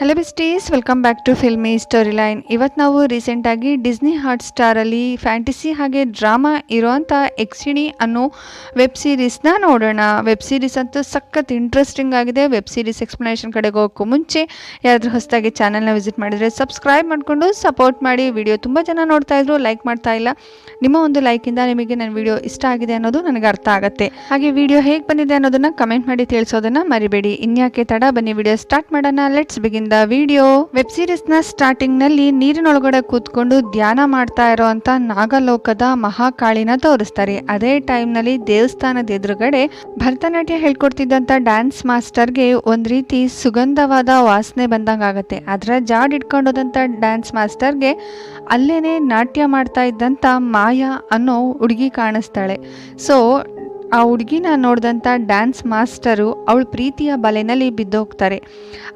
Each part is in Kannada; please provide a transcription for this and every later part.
Hello besties welcome back to filmy story line ಇವತ್ತು ನಾವು ರೀಸೆಂಟಾಗಿ ಡಿಸ್ನಿ ಹಾಟ್ ಸ್ಟಾರಲ್ಲಿ ಫ್ಯಾಂಟಿಸಿ ಹಾಗೆ ಡ್ರಾಮಾ ಇರೋವಂಥ ಎಕ್ಸಿಣಿ ಅನ್ನೋ ವೆಬ್ ಸೀರೀಸ್ನ ನೋಡೋಣ. ವೆಬ್ ಸೀರೀಸ್ ಅಂತೂ ಸಖತ್ ಇಂಟ್ರೆಸ್ಟಿಂಗ್ ಆಗಿದೆ. ವೆಬ್ ಸೀರೀಸ್ ಎಕ್ಸ್ಪ್ಲನೇಷನ್ ಕಡೆಗೆ ಹೋಗೋಕ್ಕೂ ಮುಂಚೆ ಯಾರಾದರೂ ಹೊಸದಾಗಿ ಚಾನಲ್ನ ವಿಸಿಟ್ ಮಾಡಿದರೆ ಸಬ್ಸ್ಕ್ರೈಬ್ ಮಾಡಿಕೊಂಡು ಸಪೋರ್ಟ್ ಮಾಡಿ. ವಿಡಿಯೋ ತುಂಬ ಜನ ನೋಡ್ತಾ ಇದ್ರು ಲೈಕ್ ಮಾಡ್ತಾ ಇಲ್ಲ. ನಿಮ್ಮ ಒಂದು ಲೈಕಿಂದ ನಿಮಗೆ ನನ್ನ ವಿಡಿಯೋ ಇಷ್ಟ ಆಗಿದೆ ಅನ್ನೋದು ನನಗೆ ಅರ್ಥ ಆಗುತ್ತೆ. ಹಾಗೆ ವಿಡಿಯೋ ಹೇಗೆ ಬಂದಿದೆ ಅನ್ನೋದನ್ನು ಕಮೆಂಟ್ ಮಾಡಿ ತಿಳಿಸೋದನ್ನು ಮರಿಬೇಡಿ. ಇನ್ಯಾಕೆ ತಡ? ಬನ್ನಿ ವಿಡಿಯೋ ಸ್ಟಾರ್ಟ್ ಮಾಡೋಣ. Let's begin the video web ಸೀರೀಸ್ನ ಸ್ಟಾರ್ಟಿಂಗ್ನಲ್ಲಿ ನೀರಿನೊಳಗಡೆ ಕೂತ್ಕೊಂಡು ಧ್ಯಾನ ಮಾಡ್ತಾ ಇರೋಂತ ನಾಗಲೋಕದ ಮಹಾಕಾಳಿನ ತೋರಿಸ್ತಾರೆ. ಅದೇ ಟೈಮ್ನಲ್ಲಿ ದೇವಸ್ಥಾನದ ಎದುರುಗಡೆ ಭರತನಾಟ್ಯ ಹೇಳ್ಕೊಡ್ತಿದ್ದಂತ ಡ್ಯಾನ್ಸ್ ಮಾಸ್ಟರ್ಗೆ ಒಂದ್ ರೀತಿ ಸುಗಂಧವಾದ ವಾಸನೆ ಬಂದಂಗಾಗತ್ತೆ. ಅದರ ಜಾಡ್ ಇಟ್ಕೊಂಡೋದಂತ ಡ್ಯಾನ್ಸ್ ಮಾಸ್ಟರ್ಗೆ ಅಲ್ಲೇನೆ ನಾಟ್ಯ ಮಾಡ್ತಾ ಇದ್ದಂತ ಮಾಯಾ ಅನ್ನೋ ಹುಡುಗಿ ಕಾಣಿಸ್ತಾಳೆ. ಸೊ ಆ ಹುಡುಗಿನ ನೋಡಿದಂಥ ಡ್ಯಾನ್ಸ್ ಮಾಸ್ಟರು ಅವಳ ಪ್ರೀತಿಯ ಬಲೆನಲ್ಲಿ ಬಿದ್ದೋಗ್ತಾರೆ.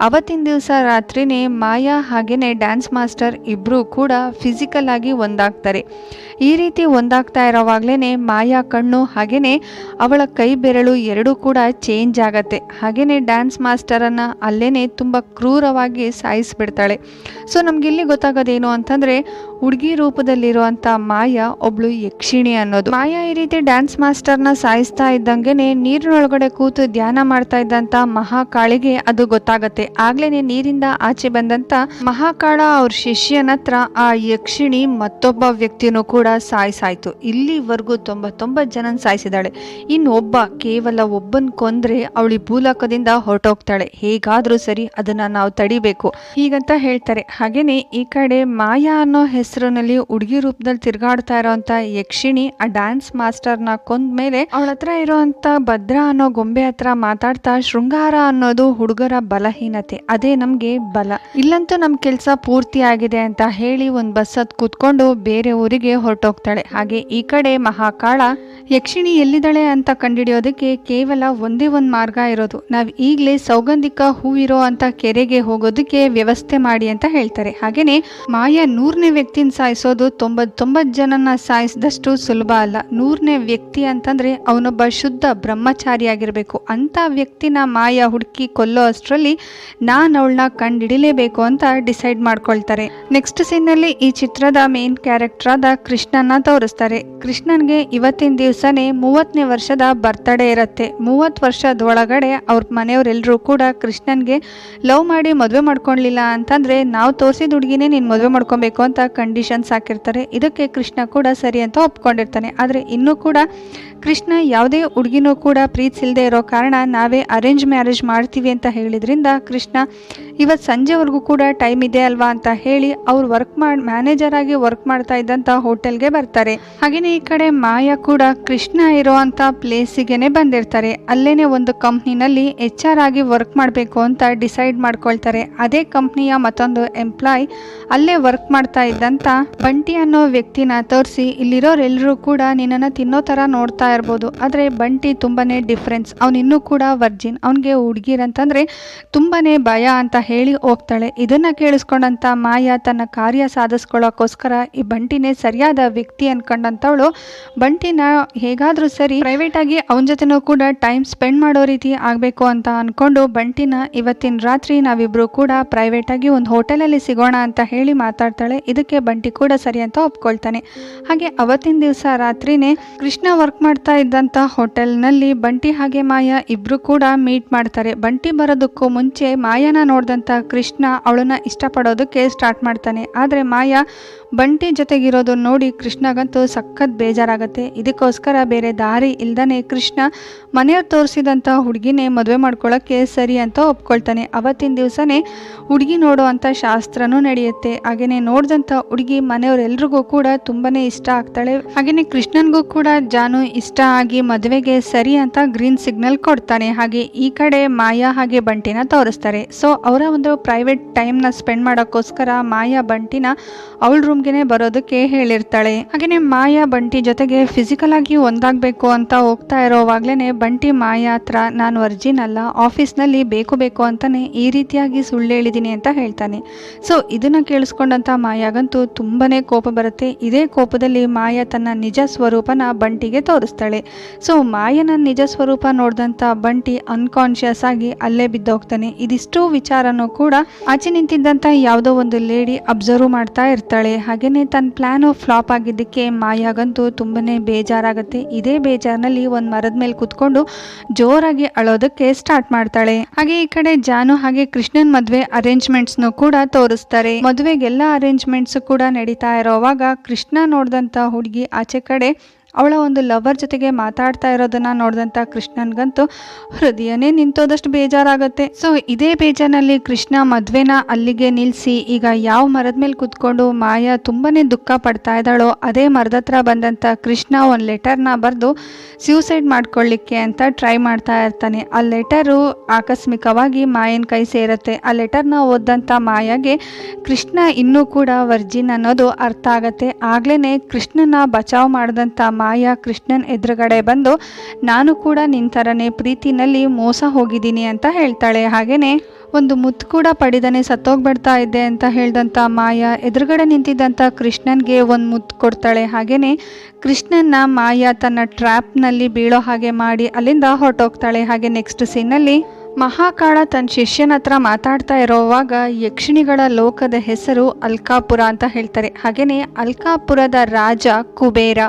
ಅವತ್ತಿನ ದಿವಸ ರಾತ್ರಿನೇ ಮಾಯಾ ಹಾಗೆಯೇ ಡ್ಯಾನ್ಸ್ ಮಾಸ್ಟರ್ ಇಬ್ಬರೂ ಕೂಡ ಫಿಸಿಕಲ್ ಆಗಿ ಒಂದಾಗ್ತಾರೆ. ಈ ರೀತಿ ಒಂದಾಗ್ತಾ ಇರೋವಾಗಲೇ ಮಾಯಾ ಕಣ್ಣು ಹಾಗೆಯೇ ಅವಳ ಕೈ ಬೆರಳು ಎರಡೂ ಕೂಡ ಚೇಂಜ್ ಆಗತ್ತೆ. ಹಾಗೆಯೇ ಡ್ಯಾನ್ಸ್ ಮಾಸ್ಟರನ್ನು ಅಲ್ಲೇ ತುಂಬ ಕ್ರೂರವಾಗಿ ಸಾಯಿಸಿಬಿಡ್ತಾಳೆ. ಸೊ ನಮಗಿಲ್ಲಿ ಗೊತ್ತಾಗೋದೇನು ಅಂತಂದರೆ ಹುಡುಗಿ ರೂಪದಲ್ಲಿರುವಂತ ಮಾಯಾ ಒಬ್ಳು ಯಕ್ಷಿಣಿ ಅನ್ನೋದು. ಮಾಯಾ ಈ ರೀತಿ ಡ್ಯಾನ್ಸ್ ಮಾಸ್ಟರ್ನ ಸಾಯಿಸ್ತಾ ಇದ್ದಂಗೆನೆ ನೀರಿನೊಳಗಡೆ ಕೂತು ಧ್ಯಾನ ಮಾಡ್ತಾ ಇದ್ದಂತ ಮಹಾಕಾಳಿಗೆ ಅದು ಗೊತ್ತಾಗತ್ತೆ. ಆಗ್ಲೇನೆ ನೀರಿಂದ ಆಚೆ ಬಂದಂತ ಮಹಾಕಾಳ ಅವ್ರ ಶಿಷ್ಯನ ಹತ್ರ ಆ ಯಕ್ಷಿಣಿ ಮತ್ತೊಬ್ಬ ವ್ಯಕ್ತಿನೂ ಕೂಡ ಸಾಯಿಸಾಯ್ತು. ಇಲ್ಲಿವರೆಗೂ ತೊಂಬತ್ತೊಂಬತ್ತು ಜನ ಸಾಯಿಸಿದಾಳೆ ಇನ್ನು ಒಬ್ಬ ಕೇವಲ ಒಬ್ಬನ್ ಕೊಂದ್ರೆ ಅವಳಿ ಭೂಲೋಕದಿಂದ ಹೊರಟೋಗ್ತಾಳೆ. ಹೇಗಾದ್ರೂ ಸರಿ ಅದನ್ನ ನಾವು ತಡಿಬೇಕು. ಹೀಗಂತ ಹೇಳ್ತಾರೆ. ಹಾಗೇನೆ ಈ ಕಡೆ ಮಾಯಾ ಅನ್ನೋ ಹೆಸರಿನಲ್ಲಿ ಹುಡುಗಿ ರೂಪದಲ್ಲಿ ತಿರ್ಗಾಡ್ತಾ ಇರೋಂತ ಯಕ್ಷಿಣಿ, ಆ ಡ್ಯಾನ್ಸ್ ಮಾಸ್ಟರ್ನ ಕೊಂದ ಮೇಲೆ ಅವಳ ಹತ್ರ ಇರೋಂತ ಭದ್ರ ಅನ್ನೋ ಗೊಂಬೆ ಹತ್ರ ಮಾತಾಡ್ತಾ ಶೃಂಗಾರ ಅನ್ನೋದು ಹುಡುಗರ ಬಲಹೀನತೆ. ಅದೇ ನಮ್ಗೆ ಬಲ. ಇಲ್ಲಂತೂ ನಮ್ ಕೆಲ್ಸ ಪೂರ್ತಿ ಆಗಿದೆ ಅಂತ ಹೇಳಿ ಒಂದ್ ಬಸ್ ಹತ್ ಕೂತ್ಕೊಂಡು ಬೇರೆ ಊರಿಗೆ ಹೊರಟೋಗ್ತಾಳೆ. ಹಾಗೆ ಈ ಕಡೆ ಮಹಾಕಾಳ ಯಕ್ಷಿಣಿ ಎಲ್ಲಿದ್ದಾಳೆ ಅಂತ ಕಂಡಿಡಿಯೋದಕ್ಕೆ ಕೇವಲ ಒಂದೇ ಒಂದು ಮಾರ್ಗ ಇರೋದು. ನಾವು ಈಗಲೇ ಸೌಗಂಧಿಕ ಹೂವಿರೋ ಅಂತ ಕೆರೆಗೆ ಹೋಗೋದಕ್ಕೆ ವ್ಯವಸ್ಥೆ ಮಾಡಿ ಅಂತ ಹೇಳ್ತಾರೆ. ಹಾಗೇನೆ ಮಾಯಾ ನೂರನೇ ವ್ಯಕ್ತಿನ ಸಾಯಿಸೋದು ತೊಂಬತ್ತೊಂಬತ್ತು ಜನನ ಸಾಯಿಸಿದಷ್ಟು ಸುಲಭ ಅಲ್ಲ. ನೂರನೇ ವ್ಯಕ್ತಿ ಅಂತಂದರೆ ಅವನೊಬ್ಬ ಶುದ್ಧ ಬ್ರಹ್ಮಚಾರಿಯಾಗಿರಬೇಕು ಅಂಥ ವ್ಯಕ್ತಿನ ಮಾಯ ಹುಡುಕಿ ಕೊಲ್ಲೋ ಅಷ್ಟರಲ್ಲಿ ನಾನು ಅವಳನ್ನ ಕಂಡಿಡಿಲೇಬೇಕು ಅಂತ ಡಿಸೈಡ್ ಮಾಡ್ಕೊಳ್ತಾರೆ. ನೆಕ್ಸ್ಟ್ ಸೀನಲ್ಲಿ ಈ ಚಿತ್ರದ ಮೇನ್ ಕ್ಯಾರೆಕ್ಟರ್ ಆದ ಕೃಷ್ಣನ ತೋರಿಸ್ತಾರೆ. ಕೃಷ್ಣನ್ಗೆ ಇವತ್ತಿನ ದಿವಸನೇ ಮೂವತ್ತನೇ ವರ್ಷದ ಬರ್ತಡೇ ಇರುತ್ತೆ. ಮೂವತ್ತು ವರ್ಷದ ಒಳಗಡೆ ಅವ್ರ ಮನೆಯವರೆಲ್ಲರೂ ಕೂಡ ಕೃಷ್ಣನ್ಗೆ ಲವ್ ಮಾಡಿ ಮದುವೆ ಮಾಡ್ಕೊಳ್ಲಿಲ್ಲ ಅಂತಂದ್ರೆ ನಾವು ತೋರಿಸಿದ ಹುಡುಗಿನೇ ನೀನು ಮದುವೆ ಮಾಡ್ಕೊಬೇಕು ಅಂತ ಕಂಡೀಷನ್ಸ್ ಹಾಕಿರ್ತಾರೆ. ಇದಕ್ಕೆ ಕೃಷ್ಣ ಕೂಡ ಸರಿ ಅಂತ ಒಪ್ಕೊಂಡಿರ್ತಾನೆ. ಆದರೆ ಇನ್ನೂ ಕೂಡ ಕೃಷ್ಣ ಯಾವುದೇ ಹುಡುಗಿನೂ ಕೂಡ ಪ್ರೀತಿಸಿಲ್ಲದೆ ಇರೋ ಕಾರಣ ನಾವೇ ಅರೇಂಜ್ ಮ್ಯಾರೇಜ್ ಮಾಡ್ತೀವಿ ಅಂತ ಹೇಳಿದ್ರಿಂದ ಕೃಷ್ಣ ಇವತ್ತು ಸಂಜೆವರೆಗೂ ಕೂಡ ಟೈಮ್ ಇದೆ ಅಲ್ವಾ? ಅಂತ ಹೇಳಿ ಅವ್ರು ವರ್ಕ್ ಮಾಡಿ ಮ್ಯಾನೇಜರ್ ಆಗಿ ವರ್ಕ್ ಮಾಡ್ತಾ ಇದ್ದಂಥ ಹೋಟೆಲ್ಗೆ ಬರ್ತಾರೆ. ಹಾಗೆಯೇ ಈ ಕಡೆ ಮಾಯಾ ಕೂಡ ಕೃಷ್ಣ ಇರೋವಂಥ ಪ್ಲೇಸಿಗೆನೆ ಬಂದಿರ್ತಾರೆ. ಅಲ್ಲೇ ಒಂದು ಕಂಪ್ನಿನಲ್ಲಿ ಎಚ್ ಆರ್ ಆಗಿ ವರ್ಕ್ ಮಾಡಬೇಕು ಅಂತ ಡಿಸೈಡ್ ಮಾಡ್ಕೊಳ್ತಾರೆ. ಅದೇ ಕಂಪ್ನಿಯ ಮತ್ತೊಂದು ಎಂಪ್ಲಾಯ್ ಅಲ್ಲೇ ವರ್ಕ್ ಮಾಡ್ತಾ ಇದ್ದಂಥ ಬಂಟಿ ಅನ್ನೋ ವ್ಯಕ್ತಿನ ತೋರಿಸಿ ಇಲ್ಲಿರೋರೆಲ್ಲರೂ ಕೂಡ ನಿನ್ನನ್ನು ತಿನ್ನೋ ಥರ ನೋಡ್ತಾ ಇರ್ಬೋದು. ಆದರೆ ಬಂಟಿ ತುಂಬಾನೇ ಡಿಫ್ರೆನ್ಸ್ ಅವ್ನು ಇನ್ನೂ ಕೂಡ ವರ್ಜಿನ್ ಅವನಿಗೆ ಹುಡುಗಿರಂತಂದರೆ ತುಂಬಾನೇ ಭಯ ಅಂತ ಹೇಳಿ ಹೋಗ್ತಾಳೆ. ಇದನ್ನ ಕೇಳಿಸ್ಕೊಂಡಂಥ ಮಾಯಾ ತನ್ನ ಕಾರ್ಯ ಸಾಧಿಸ್ಕೊಳ್ಳೋಕ್ಕೋಸ್ಕರ ಈ ಬಂಟಿನೇ ಸರಿಯಾದ ವ್ಯಕ್ತಿ ಅನ್ಕೊಂಡಂತವಳು. ಬಂಟಿನ ಹೇಗಾದರೂ ಸರಿ ಪ್ರೈವೇಟ್ ಆಗಿ ಅವನ ಜೊತೆನೂ ಕೂಡ ಟೈಮ್ ಸ್ಪೆಂಡ್ ಮಾಡೋ ರೀತಿ ಆಗಬೇಕು ಅಂತ ಅಂದ್ಕೊಂಡು ಬಂಟಿನ ಇವತ್ತಿನ ರಾತ್ರಿ ನಾವಿಬ್ಬರು ಕೂಡ ಪ್ರೈವೇಟ್ ಆಗಿ ಒಂದು ಹೋಟೆಲಲ್ಲಿ ಸಿಗೋಣ ಅಂತ ಹೇಳಿ ಮಾತಾಡ್ತಾಳೆ. ಇದಕ್ಕೆ ಬಂಟಿ ಕೂಡ ಸರಿ ಅಂತ ಒಪ್ಕೊಳ್ತಾನೆ. ಹಾಗೆ ಅವತ್ತಿನ ದಿವಸ ರಾತ್ರಿನೇ ಕೃಷ್ಣ ವರ್ಕ್ ಮಾಡ್ತಾ ಇದ್ದಂಥ ಹೋಟೆಲ್ನಲ್ಲಿ ಬಂಟಿ ಹಾಗೆ ಮಾಯಾ ಇಬ್ರು ಕೂಡ ಮೀಟ್ ಮಾಡ್ತಾರೆ. ಬಂಟಿ ಬರೋದಕ್ಕೂ ಮುಂಚೆ ಮಾಯಾನ ನೋಡಿದಂಥ ಕೃಷ್ಣ ಅವಳನ್ನ ಇಷ್ಟಪಡೋದಕ್ಕೆ ಸ್ಟಾರ್ಟ್ ಮಾಡ್ತಾನೆ. ಆದರೆ ಮಾಯಾ ಬಂಟಿ ಜೊತೆಗಿರೋದು ನೋಡಿ ಕೃಷ್ಣಗಂತೂ ಸಖತ್ ಬೇಜಾರಾಗತ್ತೆ. ಇದಕ್ಕೋಸ್ಕರ ಬೇರೆ ದಾರಿ ಇಲ್ದನೆ ಕೃಷ್ಣ ಮನೆಯವ್ರು ತೋರಿಸಿದಂಥ ಹುಡುಗಿನೇ ಮದುವೆ ಮಾಡ್ಕೊಳ್ಳೋಕ್ಕೆ ಸರಿ ಅಂತ ಒಪ್ಕೊಳ್ತಾನೆ. ಅವತ್ತಿನ ದಿವಸನೇ ಹುಡುಗಿ ನೋಡೋ ಅಂಥ ಶಾಸ್ತ್ರನೂ ನಡೆಯುತ್ತೆ. ಹಾಗೆಯೇ ನೋಡಿದಂಥ ಹುಡುಗಿ ಮನೆಯವರೆಲ್ರಿಗೂ ಕೂಡ ತುಂಬಾ ಇಷ್ಟ ಆಗ್ತಾಳೆ. ಹಾಗೆಯೇ ಕೃಷ್ಣನಿಗೂ ಕೂಡ ಜಾನು ಇಷ್ಟ ಆಗಿ ಮದುವೆಗೆ ಸರಿ ಅಂತ ಗ್ರೀನ್ ಸಿಗ್ನಲ್ ಕೊಡ್ತಾನೆ. ಹಾಗೆ ಈ ಕಡೆ ಮಾಯಾ ಹಾಗೆ ಬಂಟಿನ ತೋರಿಸ್ತಾರೆ. ಸೊ, ಅವರ ಒಂದು ಪ್ರೈವೇಟ್ ಟೈಮ್ನ ಸ್ಪೆಂಡ್ ಮಾಡೋಕ್ಕೋಸ್ಕರ ಮಾಯಾ ಬಂಟಿನ ಅವಳ ರೂಮ್ಗೆ ಬಗ್ಗೆನೇ ಬರೋದಕ್ಕೆ ಹೇಳಿರ್ತಾಳೆ. ಹಾಗೇನೆ ಮಾಯಾ ಬಂಟಿ ಜೊತೆಗೆ ಫಿಸಿಕಲ್ ಆಗಿ ಒಂದಾಗಬೇಕು ಅಂತ ಹೋಗ್ತಾ ಇರೋವಾಗ್ಲೇನೆ ಬಂಟಿ ಮಾಯಾ ಹತ್ರ ನಾನು ವರ್ಜಿನ್ ಅಲ್ಲ ಆಫೀಸ್ನಲ್ಲಿ ಬೇಕು ಬೇಕು ಅಂತಾನೆ ಈ ರೀತಿಯಾಗಿ ಸುಳ್ಳು ಹೇಳಿದ್ದೀನಿ ಅಂತ ಹೇಳ್ತಾನೆ. ಸೊ ಇದನ್ನ ಕೇಳಿಸ್ಕೊಂಡಂತ ಮಾಯಾಗಂತೂ ತುಂಬಾನೇ ಕೋಪ ಬರುತ್ತೆ. ಇದೇ ಕೋಪದಲ್ಲಿ ಮಾಯಾ ತನ್ನ ನಿಜ ಸ್ವರೂಪನ ಬಂಟಿಗೆ ತೋರಿಸ್ತಾಳೆ. ಸೊ ಮಾಯನ ನಿಜ ಸ್ವರೂಪ ನೋಡಿದಂಥ ಬಂಟಿ ಅನ್ಕಾನ್ಶಿಯಸ್ ಆಗಿ ಅಲ್ಲೇ ಬಿದ್ದೋಗ್ತಾನೆ. ಇದಿಷ್ಟು ವಿಚಾರನೂ ಕೂಡ ಆಚೆ ನಿಂತಿದ್ದಂಥ ಯಾವುದೋ ಒಂದು ಲೇಡಿ ಅಬ್ಸರ್ವ್ ಮಾಡ್ತಾ ಇರ್ತಾಳೆ. ಹಾಗೇನೆ ತನ್ನ ಪ್ಲ್ಯಾನು ಫ್ಲಾಪ್ ಆಗಿದ್ದಕ್ಕೆ ಮಾಯಾಗಂತೂ ತುಂಬಾನೇ ಬೇಜಾರಾಗುತ್ತೆ. ಇದೇ ಬೇಜಾರಿನಲ್ಲಿ ಒಂದು ಮರದ ಮೇಲೆ ಕುತ್ಕೊಂಡು ಜೋರಾಗಿ ಅಳೋದಕ್ಕೆ ಸ್ಟಾರ್ಟ್ ಮಾಡ್ತಾಳೆ. ಹಾಗೆ ಈ ಕಡೆ ಜಾನು ಹಾಗೆ ಕೃಷ್ಣನ್ ಮದುವೆ ಅರೇಂಜ್ಮೆಂಟ್ಸ್ನು ಕೂಡ ತೋರಿಸ್ತಾರೆ. ಮದುವೆಗೆಲ್ಲ ಅರೇಂಜ್ಮೆಂಟ್ಸ್ ಕೂಡ ನಡೀತಾ ಇರೋವಾಗ ಕೃಷ್ಣ ನೋಡಿದಂಥ ಹುಡುಗಿ ಆಚೆ ಕಡೆ ಅವಳ ಒಂದು ಲವರ್ ಜೊತೆಗೆ ಮಾತಾಡ್ತಾ ಇರೋದನ್ನ ನೋಡಿದಂಥ ಕೃಷ್ಣನ್ಗಂತೂ ಹೃದಯನೇ ನಿಂತೋದಷ್ಟು ಬೇಜಾರಾಗುತ್ತೆ. ಸೊ ಇದೇ ಬೇಜಾರಲ್ಲಿ ಕೃಷ್ಣ ಮದ್ವೆನ ಅಲ್ಲಿಗೆ ನಿಲ್ಲಿಸಿ ಈಗ ಯಾವ ಮರದ ಮೇಲೆ ಕುತ್ಕೊಂಡು ಮಾಯಾ ತುಂಬಾನೇ ದುಃಖ ಪಡ್ತಾ ಇದ್ದಾಳೋ, ಅದೇ ಮರದ ಹತ್ರ ಬಂದಂಥ ಕೃಷ್ಣ ಒಂದು ಲೆಟರ್ನ ಬರೆದು ಸ್ಯೂಸೈಡ್ ಮಾಡ್ಕೊಳ್ಳಿಕ್ಕೆ ಅಂತ ಟ್ರೈ ಮಾಡ್ತಾ ಇರ್ತಾನೆ. ಆ ಲೆಟರು ಆಕಸ್ಮಿಕವಾಗಿ ಮಾಯನ ಕೈ ಸೇರುತ್ತೆ. ಆ ಲೆಟರ್ನ ಓದಂಥ ಮಾಯಾಗೆ ಕೃಷ್ಣ ಇನ್ನೂ ಕೂಡ ವರ್ಜಿನ್ ಅನ್ನೋದು ಅರ್ಥ ಆಗತ್ತೆ. ಆಗ್ಲೇ ಕೃಷ್ಣನ ಬಚಾವ್ ಮಾಡಿದಂಥ ಮಾಯಾ ಕೃಷ್ಣನ್ ಎದುರುಗಡೆ ಬಂದು, ನಾನು ಕೂಡ ನಿನ್ನ ಥರನೇ ಪ್ರೀತಿನಲ್ಲಿ ಮೋಸ ಹೋಗಿದ್ದೀನಿ ಅಂತ ಹೇಳ್ತಾಳೆ. ಹಾಗೆಯೇ ಒಂದು ಮುತ್ತು ಕೂಡ ಪಡಿದನೆ ಸತ್ತೋಗ್ಬಿಡ್ತಾ ಇದ್ದೆ ಅಂತ ಹೇಳಿದಂಥ ಮಾಯಾ ಎದುರುಗಡೆ ನಿಂತಿದ್ದಂಥ ಕೃಷ್ಣನ್ಗೆ ಒಂದು ಮುತ್ತು ಕೊಡ್ತಾಳೆ. ಹಾಗೆಯೇ ಕೃಷ್ಣನ್ನ ಮಾಯಾ ತನ್ನ ಟ್ರ್ಯಾಪ್ನಲ್ಲಿ ಬೀಳೋ ಹಾಗೆ ಮಾಡಿ ಅಲ್ಲಿಂದ ಹೊರಟೋಗ್ತಾಳೆ. ಹಾಗೆ ನೆಕ್ಸ್ಟ್ ಸೀನಲ್ಲಿ ಮಹಾಕಾಳ ತನ್ನ ಶಿಷ್ಯನ ಹತ್ರ ಮಾತಾಡ್ತಾ ಇರೋವಾಗ ಯಕ್ಷಿಣಿಗಳ ಲೋಕದ ಹೆಸರು ಅಲ್ಕಾಪುರ ಅಂತ ಹೇಳ್ತಾರೆ. ಹಾಗೆಯೇ ಅಲ್ಕಾಪುರದ ರಾಜ ಕುಬೇರ.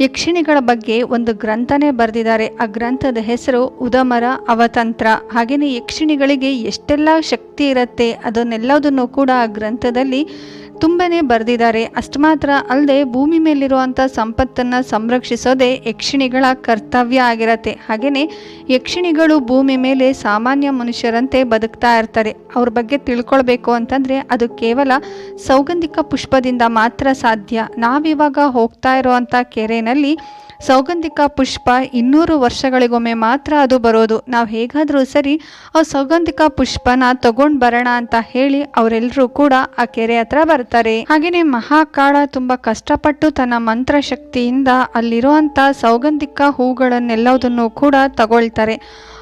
ಯಕ್ಷಿಣಿಗಳ ಬಗ್ಗೆ ಒಂದು ಗ್ರಂಥನೇ ಬರೆದಿದ್ದಾರೆ. ಆ ಗ್ರಂಥದ ಹೆಸರು ಉದಮರ ಅವತಂತ್ರ. ಹಾಗೆಯೇ ಯಕ್ಷಿಣಿಗಳಿಗೆ ಎಷ್ಟೆಲ್ಲ ಶಕ್ತಿ ಇರುತ್ತೆ ಅದನ್ನೆಲ್ಲದನ್ನು ಕೂಡ ಆ ಗ್ರಂಥದಲ್ಲಿ ತುಂಬನೇ ಬರೆದಿದ್ದಾರೆ. ಅಷ್ಟು ಮಾತ್ರ ಅಲ್ಲದೆ ಭೂಮಿ ಮೇಲಿರುವಂಥ ಸಂಪತ್ತನ್ನು ಸಂರಕ್ಷಿಸೋದೇ ಯಕ್ಷಿಣಿಗಳ ಕರ್ತವ್ಯ ಆಗಿರತ್ತೆ. ಹಾಗೆಯೇ ಯಕ್ಷಿಣಿಗಳು ಭೂಮಿ ಮೇಲೆ ಸಾಮಾನ್ಯ ಮನುಷ್ಯರಂತೆ ಬದುಕ್ತಾ ಇರ್ತಾರೆ. ಅವ್ರ ಬಗ್ಗೆ ತಿಳ್ಕೊಳ್ಬೇಕು ಅಂತಂದರೆ ಅದು ಕೇವಲ ಸೌಗಂಧಿಕ ಪುಷ್ಪದಿಂದ ಮಾತ್ರ ಸಾಧ್ಯ. ನಾವಿವಾಗ ಹೋಗ್ತಾ ಇರೋವಂಥ ಕೆರೆಯಲ್ಲಿ ಸೌಗಂಧಿಕ ಪುಷ್ಪ ಇನ್ನೂರು ವರ್ಷಗಳಿಗೊಮ್ಮೆ ಮಾತ್ರ ಅದು ಬರೋದು. ನಾವು ಹೇಗಾದರೂ ಸರಿ ಆ ಸೌಗಂಧಿಕ ಪುಷ್ಪನ ತಗೊಂಡು ಬರೋಣ ಅಂತ ಹೇಳಿ ಅವರೆಲ್ಲರೂ ಕೂಡ ಆ ಕೆರೆ ಹತ್ರ ಬರ್ತಾರೆ. ಹಾಗೆಯೇ ಮಹಾಕಾಳ ತುಂಬ ಕಷ್ಟಪಟ್ಟು ತನ್ನ ಮಂತ್ರ ಶಕ್ತಿಯಿಂದ ಅಲ್ಲಿರುವಂಥ ಸೌಗಂಧಿಕ ಹೂಗಳನ್ನೆಲ್ಲದನ್ನು ಕೂಡ ತಗೊಳ್ತಾರೆ.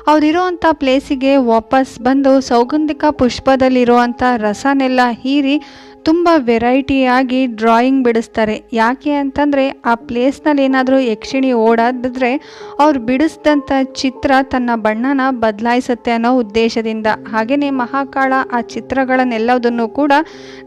ಅವರಿರುವಂಥ ಪ್ಲೇಸಿಗೆ ವಾಪಸ್ ಬಂದು ಸೌಗಂಧಿಕ ಪುಷ್ಪದಲ್ಲಿರುವಂಥ ರಸನೆಲ್ಲ ಹೀರಿ ತುಂಬ ವೆರೈಟಿಯಾಗಿ ಡ್ರಾಯಿಂಗ್ ಬಿಡಿಸ್ತಾರೆ. ಯಾಕೆ ಅಂತಂದರೆ ಆ ಪ್ಲೇಸ್ನಲ್ಲಿ ಏನಾದರೂ ಯಕ್ಷಿಣಿ ಓಡಾಡಿದ್ರೆ ಅವ್ರು ಬಿಡಿಸಿದಂಥ ಚಿತ್ರ ತನ್ನ ಬಣ್ಣನ ಬದಲಾಯಿಸುತ್ತೆ ಅನ್ನೋ ಉದ್ದೇಶದಿಂದ. ಹಾಗೆಯೇ ಮಹಾಕಾಳ ಆ ಚಿತ್ರಗಳನ್ನೆಲ್ಲದನ್ನು ಕೂಡ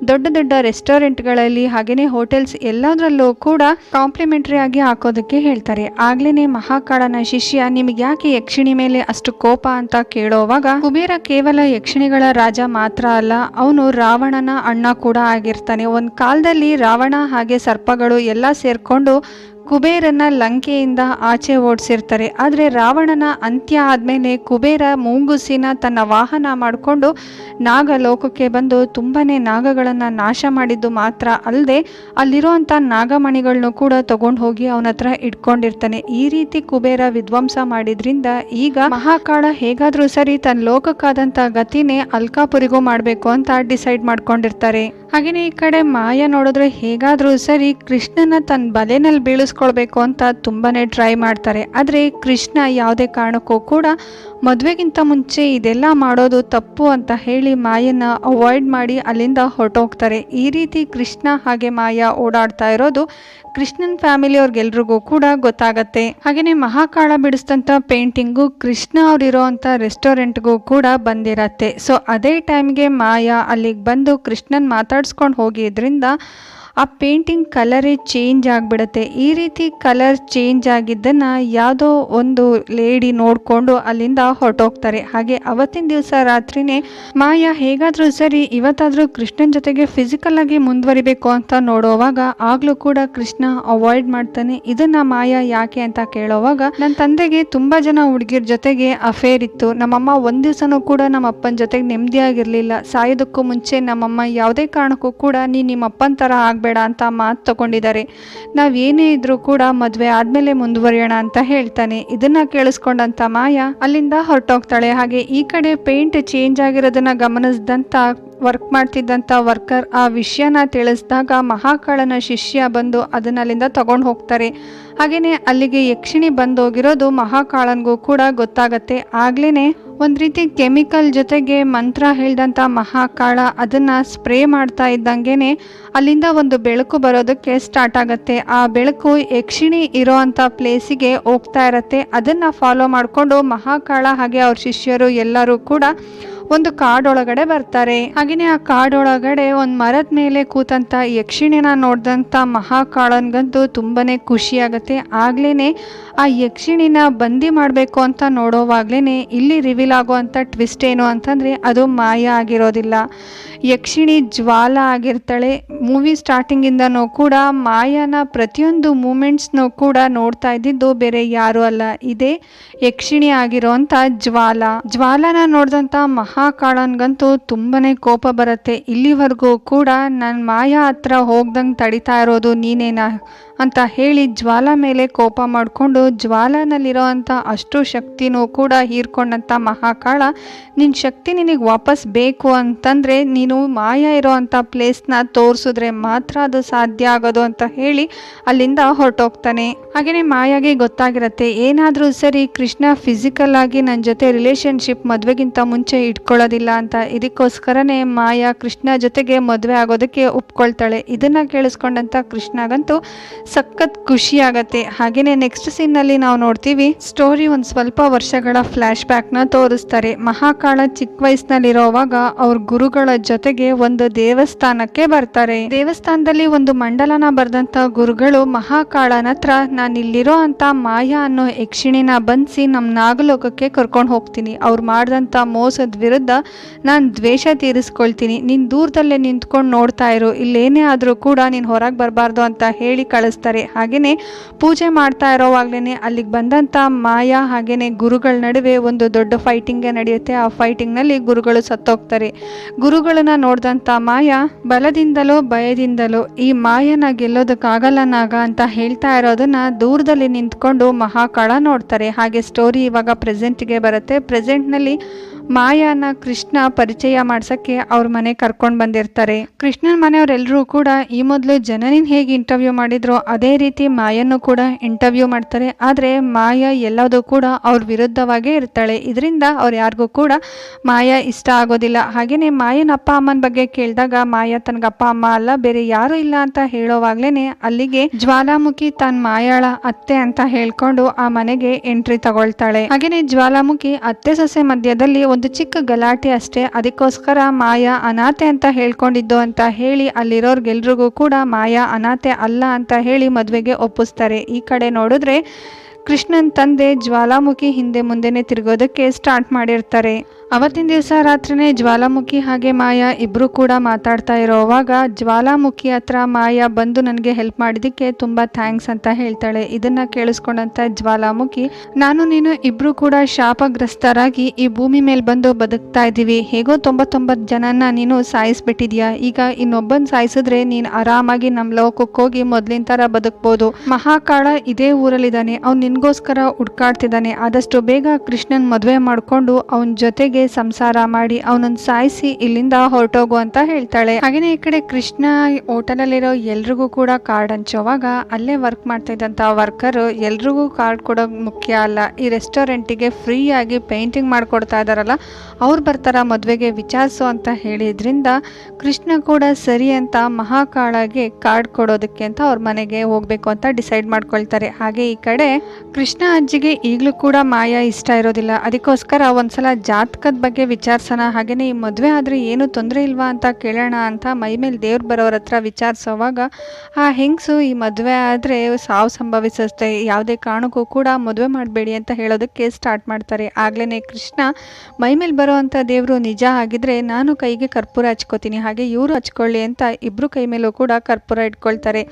ದೊಡ್ಡ ದೊಡ್ಡ ರೆಸ್ಟೋರೆಂಟ್ಗಳಲ್ಲಿ ಹಾಗೆಯೇ ಹೋಟೆಲ್ಸ್ ಎಲ್ಲದರಲ್ಲೂ ಕೂಡ ಕಾಂಪ್ಲಿಮೆಂಟ್ರಿ ಆಗಿ ಹಾಕೋದಕ್ಕೆ ಹೇಳ್ತಾರೆ. ಆಗ್ಲೇ ಮಹಾಕಾಳನ ಶಿಷ್ಯ ನಿಮಗೆ ಯಾಕೆ ಯಕ್ಷಿಣಿ ಮೇಲೆ ಅಷ್ಟು ಕೋಪ ಅಂತ ಕೇಳೋವಾಗ, ಕುಬೇರ ಕೇವಲ ಯಕ್ಷಿಣಿಗಳ ರಾಜ ಮಾತ್ರ ಅಲ್ಲ, ಅವನು ರಾವಣನ ಅಣ್ಣ ಕೂಡ ಆಗಿರ್ತಾನೆ. ಒಂದು ಕಾಲದಲ್ಲಿ ರಾವಣ ಹಾಗೆ ಸರ್ಪಗಳು ಎಲ್ಲ ಸೇರ್ಕೊಂಡು ಕುಬೇರನ ಲಂಕೆಯಿಂದ ಆಚೆ ಓಡಿಸಿರ್ತಾರೆ. ಆದರೆ ರಾವಣನ ಅಂತ್ಯ ಆದಮೇಲೆ ಕುಬೇರ ಮೂಂಗುಸಿನ ತನ್ನ ವಾಹನ ಮಾಡಿಕೊಂಡು ನಾಗಲೋಕಕ್ಕೆ ಬಂದು ತುಂಬಾ ನಾಗಗಳನ್ನು ನಾಶ ಮಾಡಿದ್ದು ಮಾತ್ರ ಅಲ್ಲದೆ ಅಲ್ಲಿರೋವಂಥ ನಾಗಮಣಿಗಳನ್ನೂ ಕೂಡ ತಗೊಂಡು ಹೋಗಿ ಅವನ ಹತ್ರ ಇಟ್ಕೊಂಡಿರ್ತಾನೆ. ಈ ರೀತಿ ಕುಬೇರ ವಿಧ್ವಂಸ ಮಾಡಿದ್ರಿಂದ ಈಗ ಮಹಾಕಾಳ ಹೇಗಾದರೂ ಸರಿ ತನ್ನ ಲೋಕಕ್ಕಾದಂಥ ಗತಿನೇ ಅಲ್ಕಾಪುರಿಗೂ ಮಾಡಬೇಕು ಅಂತ ಡಿಸೈಡ್ ಮಾಡ್ಕೊಂಡಿರ್ತಾರೆ. ಹಾಗೆಯೇ ಈ ಕಡೆ ಮಾಯ ನೋಡಿದ್ರೆ ಹೇಗಾದರೂ ಸರಿ ಕೃಷ್ಣನ ತನ್ನ ಬಲೆನಲ್ಲಿ ಬೀಳಿಸ್ಕೊಳ್ಬೇಕು ಅಂತ ತುಂಬಾ ಟ್ರೈ ಮಾಡ್ತಾರೆ. ಆದರೆ ಕೃಷ್ಣ ಯಾವುದೇ ಕಾರಣಕ್ಕೂ ಕೂಡ ಮದುವೆಗಿಂತ ಮುಂಚೆ ಇದೆಲ್ಲ ಮಾಡೋದು ತಪ್ಪು ಅಂತ ಹೇಳಿ ಮಾಯನ್ನ ಅವಾಯ್ಡ್ ಮಾಡಿ ಅಲ್ಲಿಂದ ಹೊರಟೋಗ್ತಾರೆ. ಈ ರೀತಿ ಕೃಷ್ಣ ಹಾಗೆ ಮಾಯ ಓಡಾಡ್ತಾ ಇರೋದು ಕೃಷ್ಣನ್ ಫ್ಯಾಮಿಲಿಯವ್ರಿಗೆಲ್ರಿಗೂ ಕೂಡ ಗೊತ್ತಾಗತ್ತೆ. ಹಾಗೆಯೇ ಮಹಾಕಾಳ ಬಿಡಿಸಿದಂಥ ಪೇಂಟಿಂಗು ಕೃಷ್ಣ ಅವರಿರೋವಂಥ ರೆಸ್ಟೋರೆಂಟ್ಗೂ ಕೂಡ ಬಂದಿರತ್ತೆ. ಸೊ ಅದೇ ಟೈಮ್ಗೆ ಮಾಯಾ ಅಲ್ಲಿಗೆ ಬಂದು ಕೃಷ್ಣನ್ ಮಾತಾಡ್ಸ್ಕೊಂಡು ಹೋಗಿದ್ರಿಂದ ಆ ಪೇಂಟಿಂಗ್ ಕಲರೇ ಚೇಂಜ್ ಆಗಿಬಿಡತ್ತೆ. ಈ ರೀತಿ ಕಲರ್ ಚೇಂಜ್ ಆಗಿದ್ದನ್ನು ಯಾವುದೋ ಒಂದು ಲೇಡಿ ನೋಡಿಕೊಂಡು ಅಲ್ಲಿಂದ ಹೊರಟೋಗ್ತಾರೆ. ಹಾಗೆ ಅವತ್ತಿನ ದಿವಸ ರಾತ್ರಿನೇ, ಮಾಯಾ, ಹೇಗಾದರೂ ಸರಿ, ಇವತ್ತಾದರೂ ಕೃಷ್ಣನ ಜೊತೆಗೆ ಫಿಸಿಕಲ್ ಆಗಿ ಮುಂದುವರಿಬೇಕು ಅಂತ ನೋಡೋವಾಗ ಆಗಲೂ ಕೂಡ ಕೃಷ್ಣ ಅವಾಯ್ಡ್ ಮಾಡ್ತಾನೆ. ಇದನ್ನ ಮಾಯಾ ಯಾಕೆ ಅಂತ ಕೇಳೋವಾಗ ನನ್ನ ತಂದೆಗೆ ತುಂಬ ಜನ ಹುಡುಗಿಯರ ಜೊತೆಗೆ ಅಫೇರ್ ಇತ್ತು. ನಮ್ಮಮ್ಮ ಒಂದು ದಿವಸನೂ ಕೂಡ ನಮ್ಮ ಅಪ್ಪನ ಜೊತೆಗೆ ನೆಮ್ಮದಿಯಾಗಿರಲಿಲ್ಲ ಸಾಯೋದಕ್ಕೂ ಮುಂಚೆ ನಮ್ಮಮ್ಮ ಯಾವುದೇ ಕಾರಣಕ್ಕೂ ಕೂಡ ನೀ ನಿಮ್ಮ ಅಪ್ಪನ ಥರ ಆಗಬೇಡ ಅಂತ ಮಾತು ತಗೊಂಡಿದ್ದಾರೆ. ಏನೇ ಇದ್ರೂ ಕೂಡ ಮದುವೆ ಆದಮೇಲೆ ಮುಂದುವರಿಯೋಣ ಅಂತ ಹೇಳ್ತಾನೆ. ಇದನ್ನ ಕೇಳಿಸ್ಕೊಂಡಂತ ಮಾಯಾ ಅಲ್ಲಿಂದ ಹೊರಟೋಗ್ತಾಳೆ. ಹಾಗೆ ಈ ಕಡೆ ಪೇಂಟ್ ಚೇಂಜ್ ಆಗಿರೋದನ್ನ ಗಮನಿಸಿದಂತ, ವರ್ಕ್ ಮಾಡ್ತಿದ್ದಂಥ ವರ್ಕರ್ ಆ ವಿಷಯನ ತಿಳಿಸಿದಾಗ ಮಹಾಕಾಳನ ಶಿಷ್ಯ ಬಂದು ಅದನ್ನ ಅಲ್ಲಿಂದ ತಗೊಂಡು ಹೋಗ್ತಾರೆ. ಹಾಗೆಯೇ ಅಲ್ಲಿಗೆ ಯಕ್ಷಿಣಿ ಬಂದೋಗಿರೋದು ಮಹಾಕಾಳನ್ಗೂ ಕೂಡ ಗೊತ್ತಾಗತ್ತೆ. ಆಗ್ಲೇ ಒಂದು ರೀತಿ ಕೆಮಿಕಲ್ ಜೊತೆಗೆ ಮಂತ್ರ ಹೇಳಿದಂಥ ಮಹಾಕಾಳ ಅದನ್ನು ಸ್ಪ್ರೇ ಮಾಡ್ತಾ ಇದ್ದಂಗೆ ಅಲ್ಲಿಂದ ಒಂದು ಬೆಳಕು ಬರೋದಕ್ಕೆ ಸ್ಟಾರ್ಟ್ ಆಗುತ್ತೆ. ಆ ಬೆಳಕು ಯಕ್ಷಿಣಿ ಇರೋ ಅಂಥ ಪ್ಲೇಸಿಗೆ ಹೋಗ್ತಾ ಇರತ್ತೆ. ಅದನ್ನು ಫಾಲೋ ಮಾಡಿಕೊಂಡು ಮಹಾಕಾಳ ಹಾಗೆ ಅವ್ರ ಶಿಷ್ಯರು ಎಲ್ಲರೂ ಕೂಡ ಒಂದು ಕಾಡೊಳಗಡೆ ಬರ್ತಾರೆ. ಹಾಗೆಯೇ ಆ ಕಾಡೊಳಗಡೆ ಒಂದು ಮರದ ಮೇಲೆ ಕೂತಂತ ಯಕ್ಷಿಣಿನ ನೋಡಿದಂಥ ಮಹಾಕಾಳನ್ಗಂತೂ ತುಂಬಾನೇ ಖುಷಿ ಆಗತ್ತೆ ಆಗ್ಲೇ ಆ ಯಕ್ಷಿಣಿನ ಬಂದಿ ಮಾಡಬೇಕು ಅಂತ ನೋಡೋವಾಗ್ಲೇ ಇಲ್ಲಿ ರಿವೀಲ್ ಆಗುವಂಥ ಟ್ವಿಸ್ಟ್ ಏನು ಅಂತಂದರೆ ಅದು ಮಾಯ ಆಗಿರೋದಿಲ್ಲ. ಯಕ್ಷಿಣಿ ಜ್ವಾಲ ಆಗಿರ್ತಾಳೆ. ಮೂವಿ ಸ್ಟಾರ್ಟಿಂಗಿಂದನೂ ಕೂಡ ಮಾಯನ ಪ್ರತಿಯೊಂದು ಮೂಮೆಂಟ್ಸ್ನೂ ಕೂಡ ನೋಡ್ತಾ ಇದ್ದಿದ್ದು ಬೇರೆ ಯಾರೂ ಅಲ್ಲ. ಇದೇ ಯಕ್ಷಿಣಿ ಆಗಿರೋಂಥ ಜ್ವಾಲ. ಜ್ವಾಲನ ನೋಡಿದಂಥ ಮಹಾಕಾಳನ್ಗಂತೂ ತುಂಬನೇ ಕೋಪ ಬರುತ್ತೆ. ಇಲ್ಲಿವರೆಗೂ ಕೂಡ ನನ್ನ ಮಾಯಾ ಹತ್ರ ಹೋಗ್ದಂಗೆ ತಡಿತಾ ಇರೋದು ನೀನೇನಾ? ಅಂತ ಹೇಳಿ ಜ್ವಾಲ ಮೇಲೆ ಕೋಪ ಮಾಡಿಕೊಂಡು ಜ್ವಾಲನಲ್ಲಿರೋ ಅಂಥ ಅಷ್ಟು ಶಕ್ತಿನೂ ಕೂಡ ಹೀರ್ಕೊಂಡಂಥ ಮಹಾಕಾಳ ನಿನ್ನ ಶಕ್ತಿ ನಿನಗೆ ವಾಪಸ್ ಬೇಕು ಅಂತಂದರೆ ನೀನು ಮಾಯ ಇರೋ ಅಂಥ ಪ್ಲೇಸ್ನ ತೋರಿಸಿದ್ರೆ ಮಾತ್ರ ಅದು ಸಾಧ್ಯ ಆಗೋದು ಅಂತ ಹೇಳಿ ಅಲ್ಲಿಂದ ಹೊರಟೋಗ್ತಾನೆ. ಹಾಗೆಯೇ ಮಾಯಾಗೆ ಗೊತ್ತಾಗಿರುತ್ತೆ, ಏನಾದರೂ ಸರಿ ಕೃಷ್ಣ ಫಿಸಿಕಲ್ ಆಗಿ ನನ್ನ ಜೊತೆ ರಿಲೇಶನ್ಶಿಪ್ ಮದುವೆಗಿಂತ ಮುಂಚೆ ಇಟ್ಕೊಳ್ಳೋದಿಲ್ಲ ಅಂತ ಇದಕ್ಕೋಸ್ಕರನೇ ಮಾಯಾ ಕೃಷ್ಣ ಜೊತೆಗೆ ಮದುವೆ ಆಗೋದಕ್ಕೆ ಒಪ್ಕೊಳ್ತಾಳೆ. ಇದನ್ನು ಕೇಳಿಸ್ಕೊಂಡಂಥ ಕೃಷ್ಣಗಂತೂ ಸಖತ್ ಖುಷಿ ಆಗತ್ತೆ ಹಾಗೆಯೇ ನೆಕ್ಸ್ಟ್ ಸೀನ್ನಲ್ಲಿ ನಾವು ನೋಡ್ತೀವಿ ಸ್ಟೋರಿ ಒಂದು ಸ್ವಲ್ಪ ವರ್ಷಗಳ ಫ್ಲ್ಯಾಶ್ ಬ್ಯಾಕ್ನ ತೋರಿಸ್ತಾರೆ. ಮಹಾಕಾಳ ಚಿಕ್ಕ ವಯಸ್ಸಿನಲ್ಲಿರೋವಾಗ ಅವ್ರ ಗುರುಗಳ ಜೊತೆಗೆ ಒಂದು ದೇವಸ್ಥಾನಕ್ಕೆ ಬರ್ತಾರೆ. ದೇವಸ್ಥಾನದಲ್ಲಿ ಒಂದು ಮಂಡಲನ ಬರೆದಂತ ಗುರುಗಳು, ಮಹಾಕಾಳನ ಹತ್ರ ನಾನು ಇಲ್ಲಿರೋ ಅಂತ ಮಾಯಾ ಅನ್ನೋ ಯಕ್ಷಿಣಿನ ಬಂಧಿಸಿ ನಮ್ಮ ನಾಗಲೋಕಕ್ಕೆ ಕರ್ಕೊಂಡು ಹೋಗ್ತೀನಿ. ಅವ್ರು ಮಾಡಿದಂಥ ಮೋಸದ ವಿರುದ್ಧ ನಾನು ದ್ವೇಷ ತೀರಿಸ್ಕೊಳ್ತೀನಿ. ನೀನು ದೂರದಲ್ಲೇ ನಿಂತ್ಕೊಂಡು ನೋಡ್ತಾ ಇರು. ಇಲ್ಲೇನೇ ಆದರೂ ಕೂಡ ನೀನು ಹೊರಗೆ ಬರಬಾರ್ದು ಅಂತ ಹೇಳಿ ಕಳಿಸ್ತಾರೆ. ಹಾಗೆಯೇ ಪೂಜೆ ಮಾಡ್ತಾ ಇರೋವಾಗ್ಲೇ ಅಲ್ಲಿಗೆ ಬಂದಂಥ ಮಾಯಾ ಹಾಗೆಯೇ ಗುರುಗಳ ನಡುವೆ ಒಂದು ದೊಡ್ಡ ಫೈಟಿಂಗೇ ನಡೆಯುತ್ತೆ. ಆ ಫೈಟಿಂಗ್ನಲ್ಲಿ ಗುರುಗಳು ಸತ್ತೋಗ್ತಾರೆ. ಗುರುಗಳನ್ನ ನೋಡಿದಂಥ ಮಾಯಾ ಬಲದಿಂದಲೋ ಭಯದಿಂದಲೋ ಈ ಮಾಯನ ಗೆಲ್ಲೋದಕ್ಕಾಗಲ್ಲ ನಾಗ ಅಂತ ಹೇಳ್ತಾ ಇರೋದನ್ನ ದೂರದಲ್ಲಿ ನಿಂತ್ಕೊಂಡು ಮಹಾಕಾಳ ನೋಡ್ತಾರೆ. ಹಾಗೆ ಸ್ಟೋರಿ ಇವಾಗ ಪ್ರೆಸೆಂಟ್ಗೆ ಬರುತ್ತೆ. ಪ್ರೆಸೆಂಟ್ನಲ್ಲಿ ಮಾಯಾನ ಕೃಷ್ಣ ಪರಿಚಯ ಮಾಡ್ಸಕ್ಕೆ ಅವ್ರ ಮನೆ ಕರ್ಕೊಂಡು ಬಂದಿರ್ತಾರೆ. ಕೃಷ್ಣನ ಮನೆಯವರೆಲ್ಲರೂ ಕೂಡ ಈ ಮೊದಲು ಜನನಿನ ಹೇಗೆ ಇಂಟರ್ವ್ಯೂ ಮಾಡಿದ್ರು ಅದೇ ರೀತಿ ಮಾಯನ್ನು ಕೂಡ ಇಂಟರ್ವ್ಯೂ ಮಾಡ್ತಾರೆ. ಆದರೆ ಮಾಯಾ ಎಲ್ಲದೂ ಕೂಡ ಅವ್ರ ವಿರುದ್ಧವಾಗೇ ಇರ್ತಾಳೆ. ಇದರಿಂದ ಅವ್ರು ಯಾರಿಗೂ ಕೂಡ ಮಾಯಾ ಇಷ್ಟ ಆಗೋದಿಲ್ಲ. ಹಾಗೆಯೇ ಮಾಯನ ಅಪ್ಪ ಅಮ್ಮನ ಬಗ್ಗೆ ಕೇಳಿದಾಗ ಮಾಯಾ ತನಗೆ ಅಪ್ಪ ಅಮ್ಮ ಅಲ್ಲ, ಬೇರೆ ಯಾರು ಇಲ್ಲ ಅಂತ ಹೇಳೋವಾಗ್ಲೇನೆ ಅಲ್ಲಿಗೆ ಜ್ವಾಲಾಮುಖಿ ತನ್ನ ಮಾಯಾಳ ಅತ್ತೆ ಅಂತ ಹೇಳ್ಕೊಂಡು ಆ ಮನೆಗೆ ಎಂಟ್ರಿ ತಗೊಳ್ತಾಳೆ. ಹಾಗೇನೆ ಜ್ವಾಲಾಮುಖಿ ಅತ್ತೆ ಸೊಸೆ ಮಧ್ಯದಲ್ಲಿ ಒಂದು ಚಿಕ್ಕ ಗಲಾಟೆ ಅಷ್ಟೇ. ಅದಕ್ಕೋಸ್ಕರ ಮಾಯಾ ಅನಾಥೆ ಅಂತ ಹೇಳ್ಕೊಂಡಿದ್ದು ಅಂತ ಹೇಳಿ ಅಲ್ಲಿರೋರ್ಗೆಲ್ರಿಗೂ ಕೂಡ ಮಾಯಾ ಅನಾಥೆ ಅಲ್ಲ ಅಂತ ಹೇಳಿ ಮದುವೆಗೆ ಒಪ್ಪಿಸ್ತಾರೆ. ಈ ಕಡೆ ನೋಡಿದ್ರೆ ಕೃಷ್ಣನ್ ತಂದೆ ಜ್ವಾಲಾಮುಖಿ ಹಿಂದೆ ಮುಂದೆನೆ ತಿರುಗೋದಕ್ಕೆ ಸ್ಟಾರ್ಟ್ ಮಾಡಿರ್ತಾರೆ. ಅವತ್ತಿನ ದಿವಸ ರಾತ್ರಿನೇ ಜ್ವಾಲಾಮುಖಿ ಹಾಗೆ ಮಾಯಾ ಇಬ್ಬರು ಕೂಡ ಮಾತಾಡ್ತಾ ಇರೋವಾಗ ಜ್ವಾಲಾಮುಖಿ ಹತ್ರ ಮಾಯಾ ಬಂದು ನನಗೆ ಹೆಲ್ಪ್ ಮಾಡಿದ್ದಕ್ಕೆ ತುಂಬ ಥ್ಯಾಂಕ್ಸ್ ಅಂತ ಹೇಳ್ತಾಳೆ. ಇದನ್ನ ಕೇಳಿಸ್ಕೊಂಡಂಥ ಜ್ವಾಲಾಮುಖಿ, ನಾನು ನೀನು ಇಬ್ಬರು ಕೂಡ ಶಾಪಗ್ರಸ್ತರಾಗಿ ಈ ಭೂಮಿ ಮೇಲೆ ಬಂದು ಬದುಕ್ತಾ ಇದ್ದೀವಿ. ಹೇಗೋ ತೊಂಬತ್ತೊಂಬತ್ತು ಜನನ ನೀನು ಸಾಯಿಸ್ಬಿಟ್ಟಿದ್ಯಾ ಈಗ ಇನ್ನೊಬ್ಬನ್ ಸಾಯಿಸಿದ್ರೆ ನೀನು ಆರಾಮಾಗಿ ನಮ್ಮ ಲೋಕಕ್ಕೆ ಹೋಗಿ ಮೊದ್ಲಿನ ಥರ ಬದುಕ್ಬೋದು. ಮಹಾಕಾಳ ಇದೇ ಊರಲ್ಲಿದ್ದಾನೆ. ಅವ್ನು ನಿನ್ಗೋಸ್ಕರ ಹುಡ್ಕಾಡ್ತಿದ್ದಾನೆ. ಆದಷ್ಟು ಬೇಗ ಕೃಷ್ಣನ್ ಮದುವೆ ಮಾಡಿಕೊಂಡು ಅವನ ಜೊತೆಗೆ ಸಂಸಾರ ಮಾಡಿ ಅವನನ್ನ ಸಾಯಿಸಿ ಇಲ್ಲಿಂದ ಹೊರಟೋಗು ಅಂತ ಹೇಳ್ತಾಳೆ. ಹಾಗೇನೆ ಈ ಕಡೆ ಕೃಷ್ಣ ಹೋಟೆಲಲ್ಲಿರೋ ಎಲ್ರಿಗೂ ಕೂಡ ಕಾರ್ಡ್ ಹಂಚೋವಾಗ ಅಲ್ಲೇ ವರ್ಕ್ ಮಾಡ್ತಾ ಇದ್ದಂತ ವರ್ಕರ್ ಎಲ್ರಿಗೂ ಕಾರ್ಡ್ ಕೊಡೋದು ಮುಖ್ಯ ಅಲ್ಲ. ಈ ರೆಸ್ಟೋರೆಂಟಿಗೆ ಫ್ರೀ ಆಗಿ ಪೇಂಟಿಂಗ್ ಮಾಡ್ಕೊಡ್ತಾ ಇದಾರಲ್ಲ, ಅವ್ರು ಬರ್ತಾರ ಮದುವೆಗೆ ವಿಚಾರಿಸು ಅಂತ ಹೇಳಿದ್ರಿಂದ ಕೃಷ್ಣ ಕೂಡ ಸರಿ ಅಂತ ಮಹಾಕಾಳಾಗಿ ಕಾರ್ಡ್ ಕೊಡೋದಕ್ಕೆ ಅಂತ ಅವ್ರ ಮನೆಗೆ ಹೋಗ್ಬೇಕು ಅಂತ ಡಿಸೈಡ್ ಮಾಡ್ಕೊಳ್ತಾರೆ. ಹಾಗೆ ಈ ಕಡೆ ಕೃಷ್ಣ ಅಜ್ಜಿಗೆ ಈಗಲೂ ಕೂಡ ಮಾಯಾ ಇಷ್ಟ ಇರೋದಿಲ್ಲ. ಅದಕ್ಕೋಸ್ಕರ ಒಂದ್ಸಲ ಜಾತಕದ ಬಗ್ಗೆ ವಿಚಾರಿಸೋಣ. ಹಾಗೆಯೇ ಈ ಮದುವೆ ಆದರೆ ಏನು ತೊಂದರೆ ಇಲ್ವಾ ಅಂತ ಕೇಳೋಣ ಅಂತ ಮೈ ಮೇಲೆ ದೇವ್ರು ಬರೋರ ಹತ್ರ ವಿಚಾರಿಸೋವಾಗ, ಆ ಹೆಂಗಸು ಈ ಮದುವೆ ಆದರೆ ಸಾವು ಸಂಭವಿಸುತ್ತೆ, ಯಾವುದೇ ಕಾರಣಕ್ಕೂ ಕೂಡ ಮದುವೆ ಮಾಡಬೇಡಿ ಅಂತ ಹೇಳೋದಕ್ಕೆ ಸ್ಟಾರ್ಟ್ ಮಾಡ್ತಾರೆ. ಆಗ್ಲೇ ಕೃಷ್ಣ, ಮೈ ಮೇಲೆ ಬರೋವಂಥ ದೇವರು ನಿಜ ಆಗಿದ್ರೆ ನಾನು ಕೈಗೆ ಕರ್ಪೂರ ಹಚ್ಕೋತೀನಿ, ಹಾಗೆ ಇವರು ಹಚ್ಕೊಳ್ಳಿ ಅಂತ ಇಬ್ಬರು ಕೈ ಮೇಲೂ ಕೂಡ ಕರ್ಪೂರ ಇಟ್ಕೊಳ್ತಾರೆ.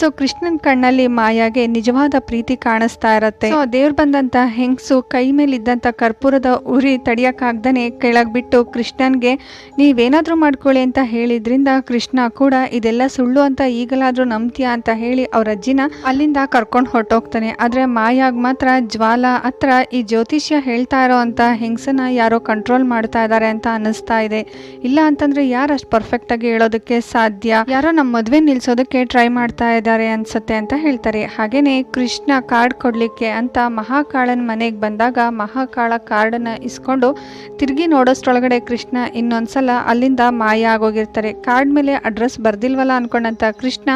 ಸೊ ಕೃಷ್ಣನ ಕಣ್ಣಲ್ಲಿ ಮಾಯಾಗೆ ನಿಜವಾದ ಪ್ರೀತಿ ಕಾಣಿಸ್ತಾ ಇರತ್ತೆ. ಸೊ ದೇವ್ರು ಬಂದಂಥ ಹೆಂಗಸು ಕೈ ಮೇಲಿದ್ದಂಥ ಕರ್ಪೂರದ ಉರಿ ತಡಿಯಕ್ಕಾಗ ಆಗ್ದೇ ಕೆಳಗೆ ಬಿಟ್ಟು ಕೃಷ್ಣನ್ಗೆ, ನೀವೇನಾದರೂ ಮಾಡ್ಕೊಳ್ಳಿ ಅಂತ ಹೇಳಿದ್ರಿಂದ ಕೃಷ್ಣ ಕೂಡ, ಇದೆಲ್ಲ ಸುಳ್ಳು ಅಂತ ಈಗಲಾದರೂ ನಂಬ್ತೀಯಾ ಅಂತ ಹೇಳಿ ಅವ್ರ ಅಜ್ಜಿನ ಅಲ್ಲಿಂದ ಕರ್ಕೊಂಡು ಹೊರಟೋಗ್ತಾನೆ. ಆದರೆ ಮಾಯಾಗ್ ಮಾತ್ರ ಜ್ವಾಲ ಹತ್ರ ಈ ಜ್ಯೋತಿಷ್ಯ ಹೇಳ್ತಾ ಇರೋ ಅಂತ ಹೆಂಗಸನ್ನ ಯಾರೋ ಕಂಟ್ರೋಲ್ ಮಾಡ್ತಾ ಇದ್ದಾರೆ ಅಂತ ಅನ್ನಿಸ್ತಾ ಇದೆ. ಇಲ್ಲ ಅಂತಂದ್ರೆ ಯಾರು ಅಷ್ಟು ಪರ್ಫೆಕ್ಟ್ ಆಗಿ ಹೇಳೋದಕ್ಕೆ ಸಾಧ್ಯ? ಯಾರೋ ನಮ್ಮ ಮದುವೆ ನಿಲ್ಸೋದಕ್ಕೆ ಟ್ರೈ ಮಾಡ್ತಾ ಇದ್ದಾರೆ ಅನ್ಸುತ್ತೆ ಅಂತ ಹೇಳ್ತಾರೆ. ಹಾಗೇನೆ ಕೃಷ್ಣ ಕಾರ್ಡ್ ಕೊಡ್ಲಿಕ್ಕೆ ಅಂತ ಮಹಾಕಾಳನ ಮನೆಗೆ ಬಂದಾಗ ಮಹಾಕಾಳ ಕಾರ್ಡನ್ನ ಇಸ್ಕೊಂಡು ತಿರುಗಿ ನೋಡೋಷ್ಟೊಳಗಡೆ ಕೃಷ್ಣ ಇನ್ನೊಂದ್ಸಲ ಅಲ್ಲಿಂದ ಮಾಯ ಆಗೋಗಿರ್ತಾರೆ. ಕಾರ್ಡ್ ಮೇಲೆ ಅಡ್ರೆಸ್ ಬರ್ದಿಲ್ವಲ್ಲ ಅನ್ಕೊಂಡಂತ ಕೃಷ್ಣ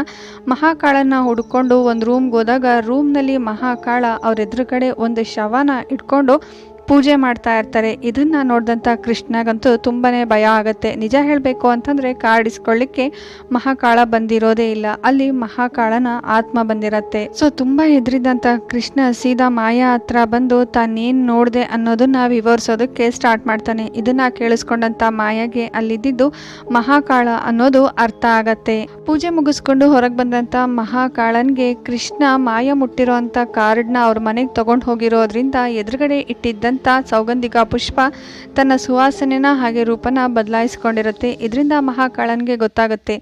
ಮಹಾಕಾಳನ್ನ ಹುಡ್ಕೊಂಡು ಒಂದು ರೂಮ್ಗೆ ಹೋದಾಗ ರೂಮ್ನಲ್ಲಿ ಮಹಾಕಾಳ ಅವ್ರ ಎದುರುಗಡೆ ಒಂದು ಶವನ ಇಟ್ಕೊಂಡು ಪೂಜೆ ಮಾಡ್ತಾ ಇರ್ತಾರೆ. ಇದನ್ನ ನೋಡಿದಂಥ ಕೃಷ್ಣಗಂತೂ ತುಂಬಾನೇ ಭಯ ಆಗುತ್ತೆ. ನಿಜ ಹೇಳಬೇಕು ಅಂತಂದರೆ ಕಾಡಿಸ್ಕೊಳ್ಳಿಕ್ಕೆ ಮಹಾಕಾಳ ಬಂದಿರೋದೇ ಇಲ್ಲ. ಅಲ್ಲಿ ಮಹಾಕಾಳನ ಆತ್ಮ ಬಂದಿರತ್ತೆ. ಸೊ ತುಂಬ ಹೆದರಿದಂಥ ಕೃಷ್ಣ ಸೀದಾ ಮಾಯಾ ಹತ್ರ ಬಂದು ತಾನೇನು ನೋಡಿದೆ ಅನ್ನೋದನ್ನು ವಿವರಿಸೋದಕ್ಕೆ ಸ್ಟಾರ್ಟ್ ಮಾಡ್ತಾನೆ. ಇದನ್ನು ಕೇಳಿಸ್ಕೊಂಡಂಥ ಮಾಯಾಗೆ ಅಲ್ಲಿದ್ದು ಮಹಾಕಾಳ ಅನ್ನೋದು ಅರ್ಥ ಆಗತ್ತೆ. ಪೂಜೆ ಮುಗಿಸ್ಕೊಂಡು ಹೊರಗೆ ಬಂದಂಥ ಮಹಾಕಾಳನ್ಗೆ ಕೃಷ್ಣ ಮಾಯ ಮುಟ್ಟಿರೋ ಅಂಥ ಕಾರ್ಡ್ನ ಅವ್ರ ಮನೆಗೆ ತಗೊಂಡು ಹೋಗಿರೋದ್ರಿಂದ ಎದುರುಗಡೆ ಇಟ್ಟಿದ್ದಂತ ಸೌಗಂಧಿಕ ಪುಷ್ಪ ತನ್ನ ಸುವಾಸನೆನ ಹಾಗೆ ರೂಪನ ಬದಲಾಯಿಸ್ಕೊಂಡಿರುತ್ತೆ. ಇದರಿಂದ ಮಹಾಕಾಳನ್ಗೆ ಗೊತ್ತಾಗುತ್ತೆ.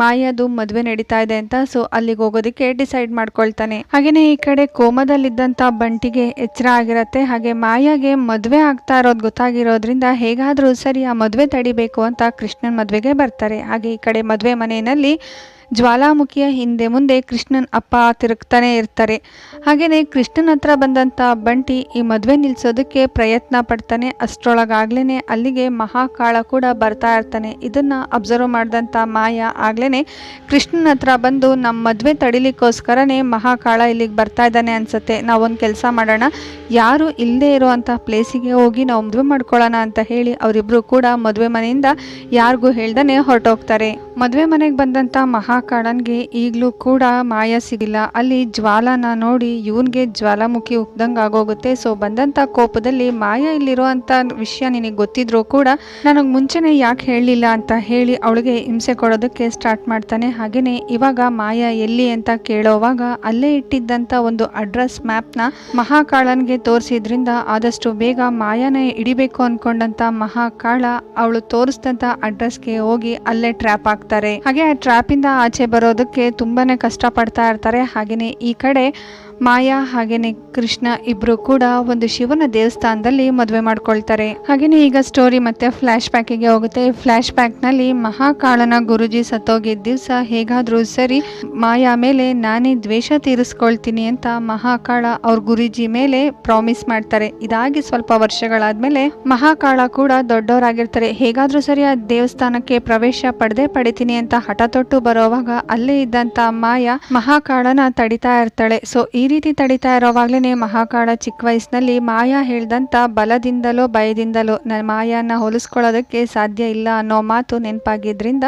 ಮಾಯದು ಮದುವೆ ನಡೀತಾ ಇದೆ ಅಂತ ಸೊ ಅಲ್ಲಿಗೆ ಹೋಗೋದಕ್ಕೆ ಡಿಸೈಡ್ ಮಾಡ್ಕೊಳ್ತಾನೆ. ಹಾಗೇನೆ ಈ ಕಡೆ ಕೋಮದಲ್ಲಿದ್ದಂಥ ಬಂಟಿಗೆ ಎಚ್ಚರ ಆಗಿರತ್ತೆ. ಹಾಗೆ ಮಾಯಾಗೆ ಮದುವೆ ಆಗ್ತಾ ಇರೋದು ಗೊತ್ತಾಗಿರೋದ್ರಿಂದ ಹೇಗಾದರೂ ಸರಿ ಆ ಮದುವೆ ತಡಿಬೇಕು ಅಂತ ಕೃಷ್ಣನ್ ಮದುವೆಗೆ ಬರ್ತಾರೆ. ಹಾಗೆ ಈ ಕಡೆ ಮದುವೆ ಮನೆಯಲ್ಲಿ ಜ್ವಾಲಾಮುಖಿಯ ಹಿಂದೆ ಮುಂದೆ ಕೃಷ್ಣನ್ ಅಪ್ಪ ತಿರುಗ್ತಾನೆ ಇರ್ತಾರೆ. ಹಾಗೆಯೇ ಕೃಷ್ಣನ ಹತ್ರ ಬಂದಂಥ ಬಂಟಿ ಈ ಮದುವೆ ನಿಲ್ಲಿಸೋದಕ್ಕೆ ಪ್ರಯತ್ನ ಪಡ್ತಾನೆ. ಅಷ್ಟರೊಳಗಾಗ್ಲೇ ಅಲ್ಲಿಗೆ ಮಹಾಕಾಳ ಕೂಡ ಬರ್ತಾ ಇರ್ತಾನೆ. ಇದನ್ನ ಅಬ್ಸರ್ವ್ ಮಾಡಿದಂಥ ಮಾಯ ಆಗ್ಲೇ ಕೃಷ್ಣನ ಹತ್ರ ಬಂದು ನಮ್ಮ ಮದುವೆ ತಡಿಲಿಕ್ಕೋಸ್ಕರನೇ ಮಹಾಕಾಳ ಇಲ್ಲಿಗೆ ಬರ್ತಾ ಇದ್ದಾನೆ ಅನ್ಸುತ್ತೆ. ನಾವೊಂದು ಕೆಲಸ ಮಾಡೋಣ. ಯಾರು ಇಲ್ಲದೆ ಇರೋವಂಥ ಪ್ಲೇಸಿಗೆ ಹೋಗಿ ನಾವು ಮದುವೆ ಮಾಡ್ಕೊಳ್ಳೋಣ ಅಂತ ಹೇಳಿ ಅವರಿಬ್ಬರು ಕೂಡ ಮದುವೆ ಮನೆಯಿಂದ ಯಾರಿಗೂ ಹೇಳ್ದಾನೆ ಹೊರಟೋಗ್ತಾರೆ. ಮದುವೆ ಮನೆಗೆ ಬಂದಂಥ ಮಹಾಕಾಳನ್ಗೆ ಈಗಲೂ ಕೂಡ ಮಾಯ ಸಿಗಿಲ್ಲ. ಅಲ್ಲಿ ಜ್ವಾಲನ ನೋಡಿ ಇವನಿಗೆ ಜ್ವಾಲಾಮುಖಿ ಉಕ್ದಂಗೆ ಆಗೋಗುತ್ತೆ. ಸೊ ಬಂದಂಥ ಕೋಪದಲ್ಲಿ ಮಾಯ ಇಲ್ಲಿರುವಂಥ ವಿಷಯ ನಿನಗೆ ಗೊತ್ತಿದ್ರೂ ಕೂಡ ನನಗೆ ಮುಂಚೆನೆ ಯಾಕೆ ಹೇಳಲಿಲ್ಲ ಅಂತ ಹೇಳಿ ಅವಳಿಗೆ ಹಿಂಸೆ ಕೊಡೋದಕ್ಕೆ ಸ್ಟಾರ್ಟ್ ಮಾಡ್ತಾನೆ. ಹಾಗೆಯೇ ಇವಾಗ ಮಾಯ ಎಲ್ಲಿ ಅಂತ ಕೇಳೋವಾಗ ಅಲ್ಲೇ ಇಟ್ಟಿದ್ದಂಥ ಒಂದು ಅಡ್ರೆಸ್ ಮ್ಯಾಪ್ನ ಮಹಾಕಾಳನ್ಗೆ ತೋರಿಸಿದ್ರಿಂದ ಆದಷ್ಟು ಬೇಗ ಮಾಯನೇ ಹಿಡಿಬೇಕು ಅನ್ಕೊಂಡಂತ ಮಹಾಕಾಳ ಅವಳು ತೋರಿಸಿದಂಥ ಅಡ್ರೆಸ್ಗೆ ಹೋಗಿ ಅಲ್ಲೇ ಟ್ರ್ಯಾಪ್ ಆಗ್ತಾರೆ ಹಾಗೆ ಆ ಟ್ರ್ಯಾಪಿಂದ ಆಚೆ ಬರೋದಕ್ಕೆ ತುಂಬಾನೇ ಕಷ್ಟ ಪಡ್ತಾ ಇರ್ತಾರೆ. ಹಾಗೆಯೇ ಈ ಕಡೆ ಮಾಯಾ ಹಾಗೇನೆ ಕೃಷ್ಣ ಇಬ್ರು ಕೂಡ ಒಂದು ಶಿವನ ದೇವಸ್ಥಾನದಲ್ಲಿ ಮದುವೆ ಮಾಡ್ಕೊಳ್ತಾರೆ. ಹಾಗೇನೆ ಈಗ ಸ್ಟೋರಿ ಮತ್ತೆ ಫ್ಲಾಶ್ ಬ್ಯಾಕಿಗೆ ಹೋಗುತ್ತೆ. ಫ್ಲಾಶ್ ಬ್ಯಾಕ್ನಲ್ಲಿ ಮಹಾಕಾಳನ ಗುರುಜಿ ಸತ್ತೋಗಿದ್ದ ದಿವಸ ಹೇಗಾದ್ರೂ ಸರಿ ಮಾಯಾ ಮೇಲೆ ನಾನೇ ದ್ವೇಷ ತೀರಿಸ್ಕೊಳ್ತೀನಿ ಅಂತ ಮಹಾಕಾಳ ಅವ್ರ ಗುರುಜಿ ಮೇಲೆ ಪ್ರಾಮಿಸ್ ಮಾಡ್ತಾರೆ. ಇದಾಗಿ ಸ್ವಲ್ಪ ವರ್ಷಗಳಾದ್ಮೇಲೆ ಮಹಾಕಾಳ ಕೂಡ ದೊಡ್ಡವರಾಗಿರ್ತಾರೆ. ಹೇಗಾದ್ರೂ ಸರಿ ಆ ದೇವಸ್ಥಾನಕ್ಕೆ ಪ್ರವೇಶ ಪಡೆದೇ ಪಡಿತೀನಿ ಅಂತ ಹಠ ತೊಟ್ಟು ಬರೋವಾಗ ಅಲ್ಲೇ ಇದ್ದಂತ ಮಾಯಾ ಮಹಾಕಾಳನ ತಡಿತಾ ಇರ್ತಾಳೆ. ಸೊ ಈ ರೀತಿ ತಡಿತಾ ಇರೋವಾಗ್ಲೇ ಮಹಾಕಾಳ ಚಿಕ್ಕ ವಯಸ್ಸಿನಲ್ಲಿ ಮಾಯಾ ಹೇಳ್ದಂತ ಬಲದಿಂದಲೋ ಭಯದಿಂದಲೋ ನನ್ನ ಮಾಯಾನ ಹೋಲಿಸ್ಕೊಳ್ಳೋದಕ್ಕೆ ಸಾಧ್ಯ ಇಲ್ಲ ಅನ್ನೋ ಮಾತು ನೆನಪಾಗಿದ್ರಿಂದ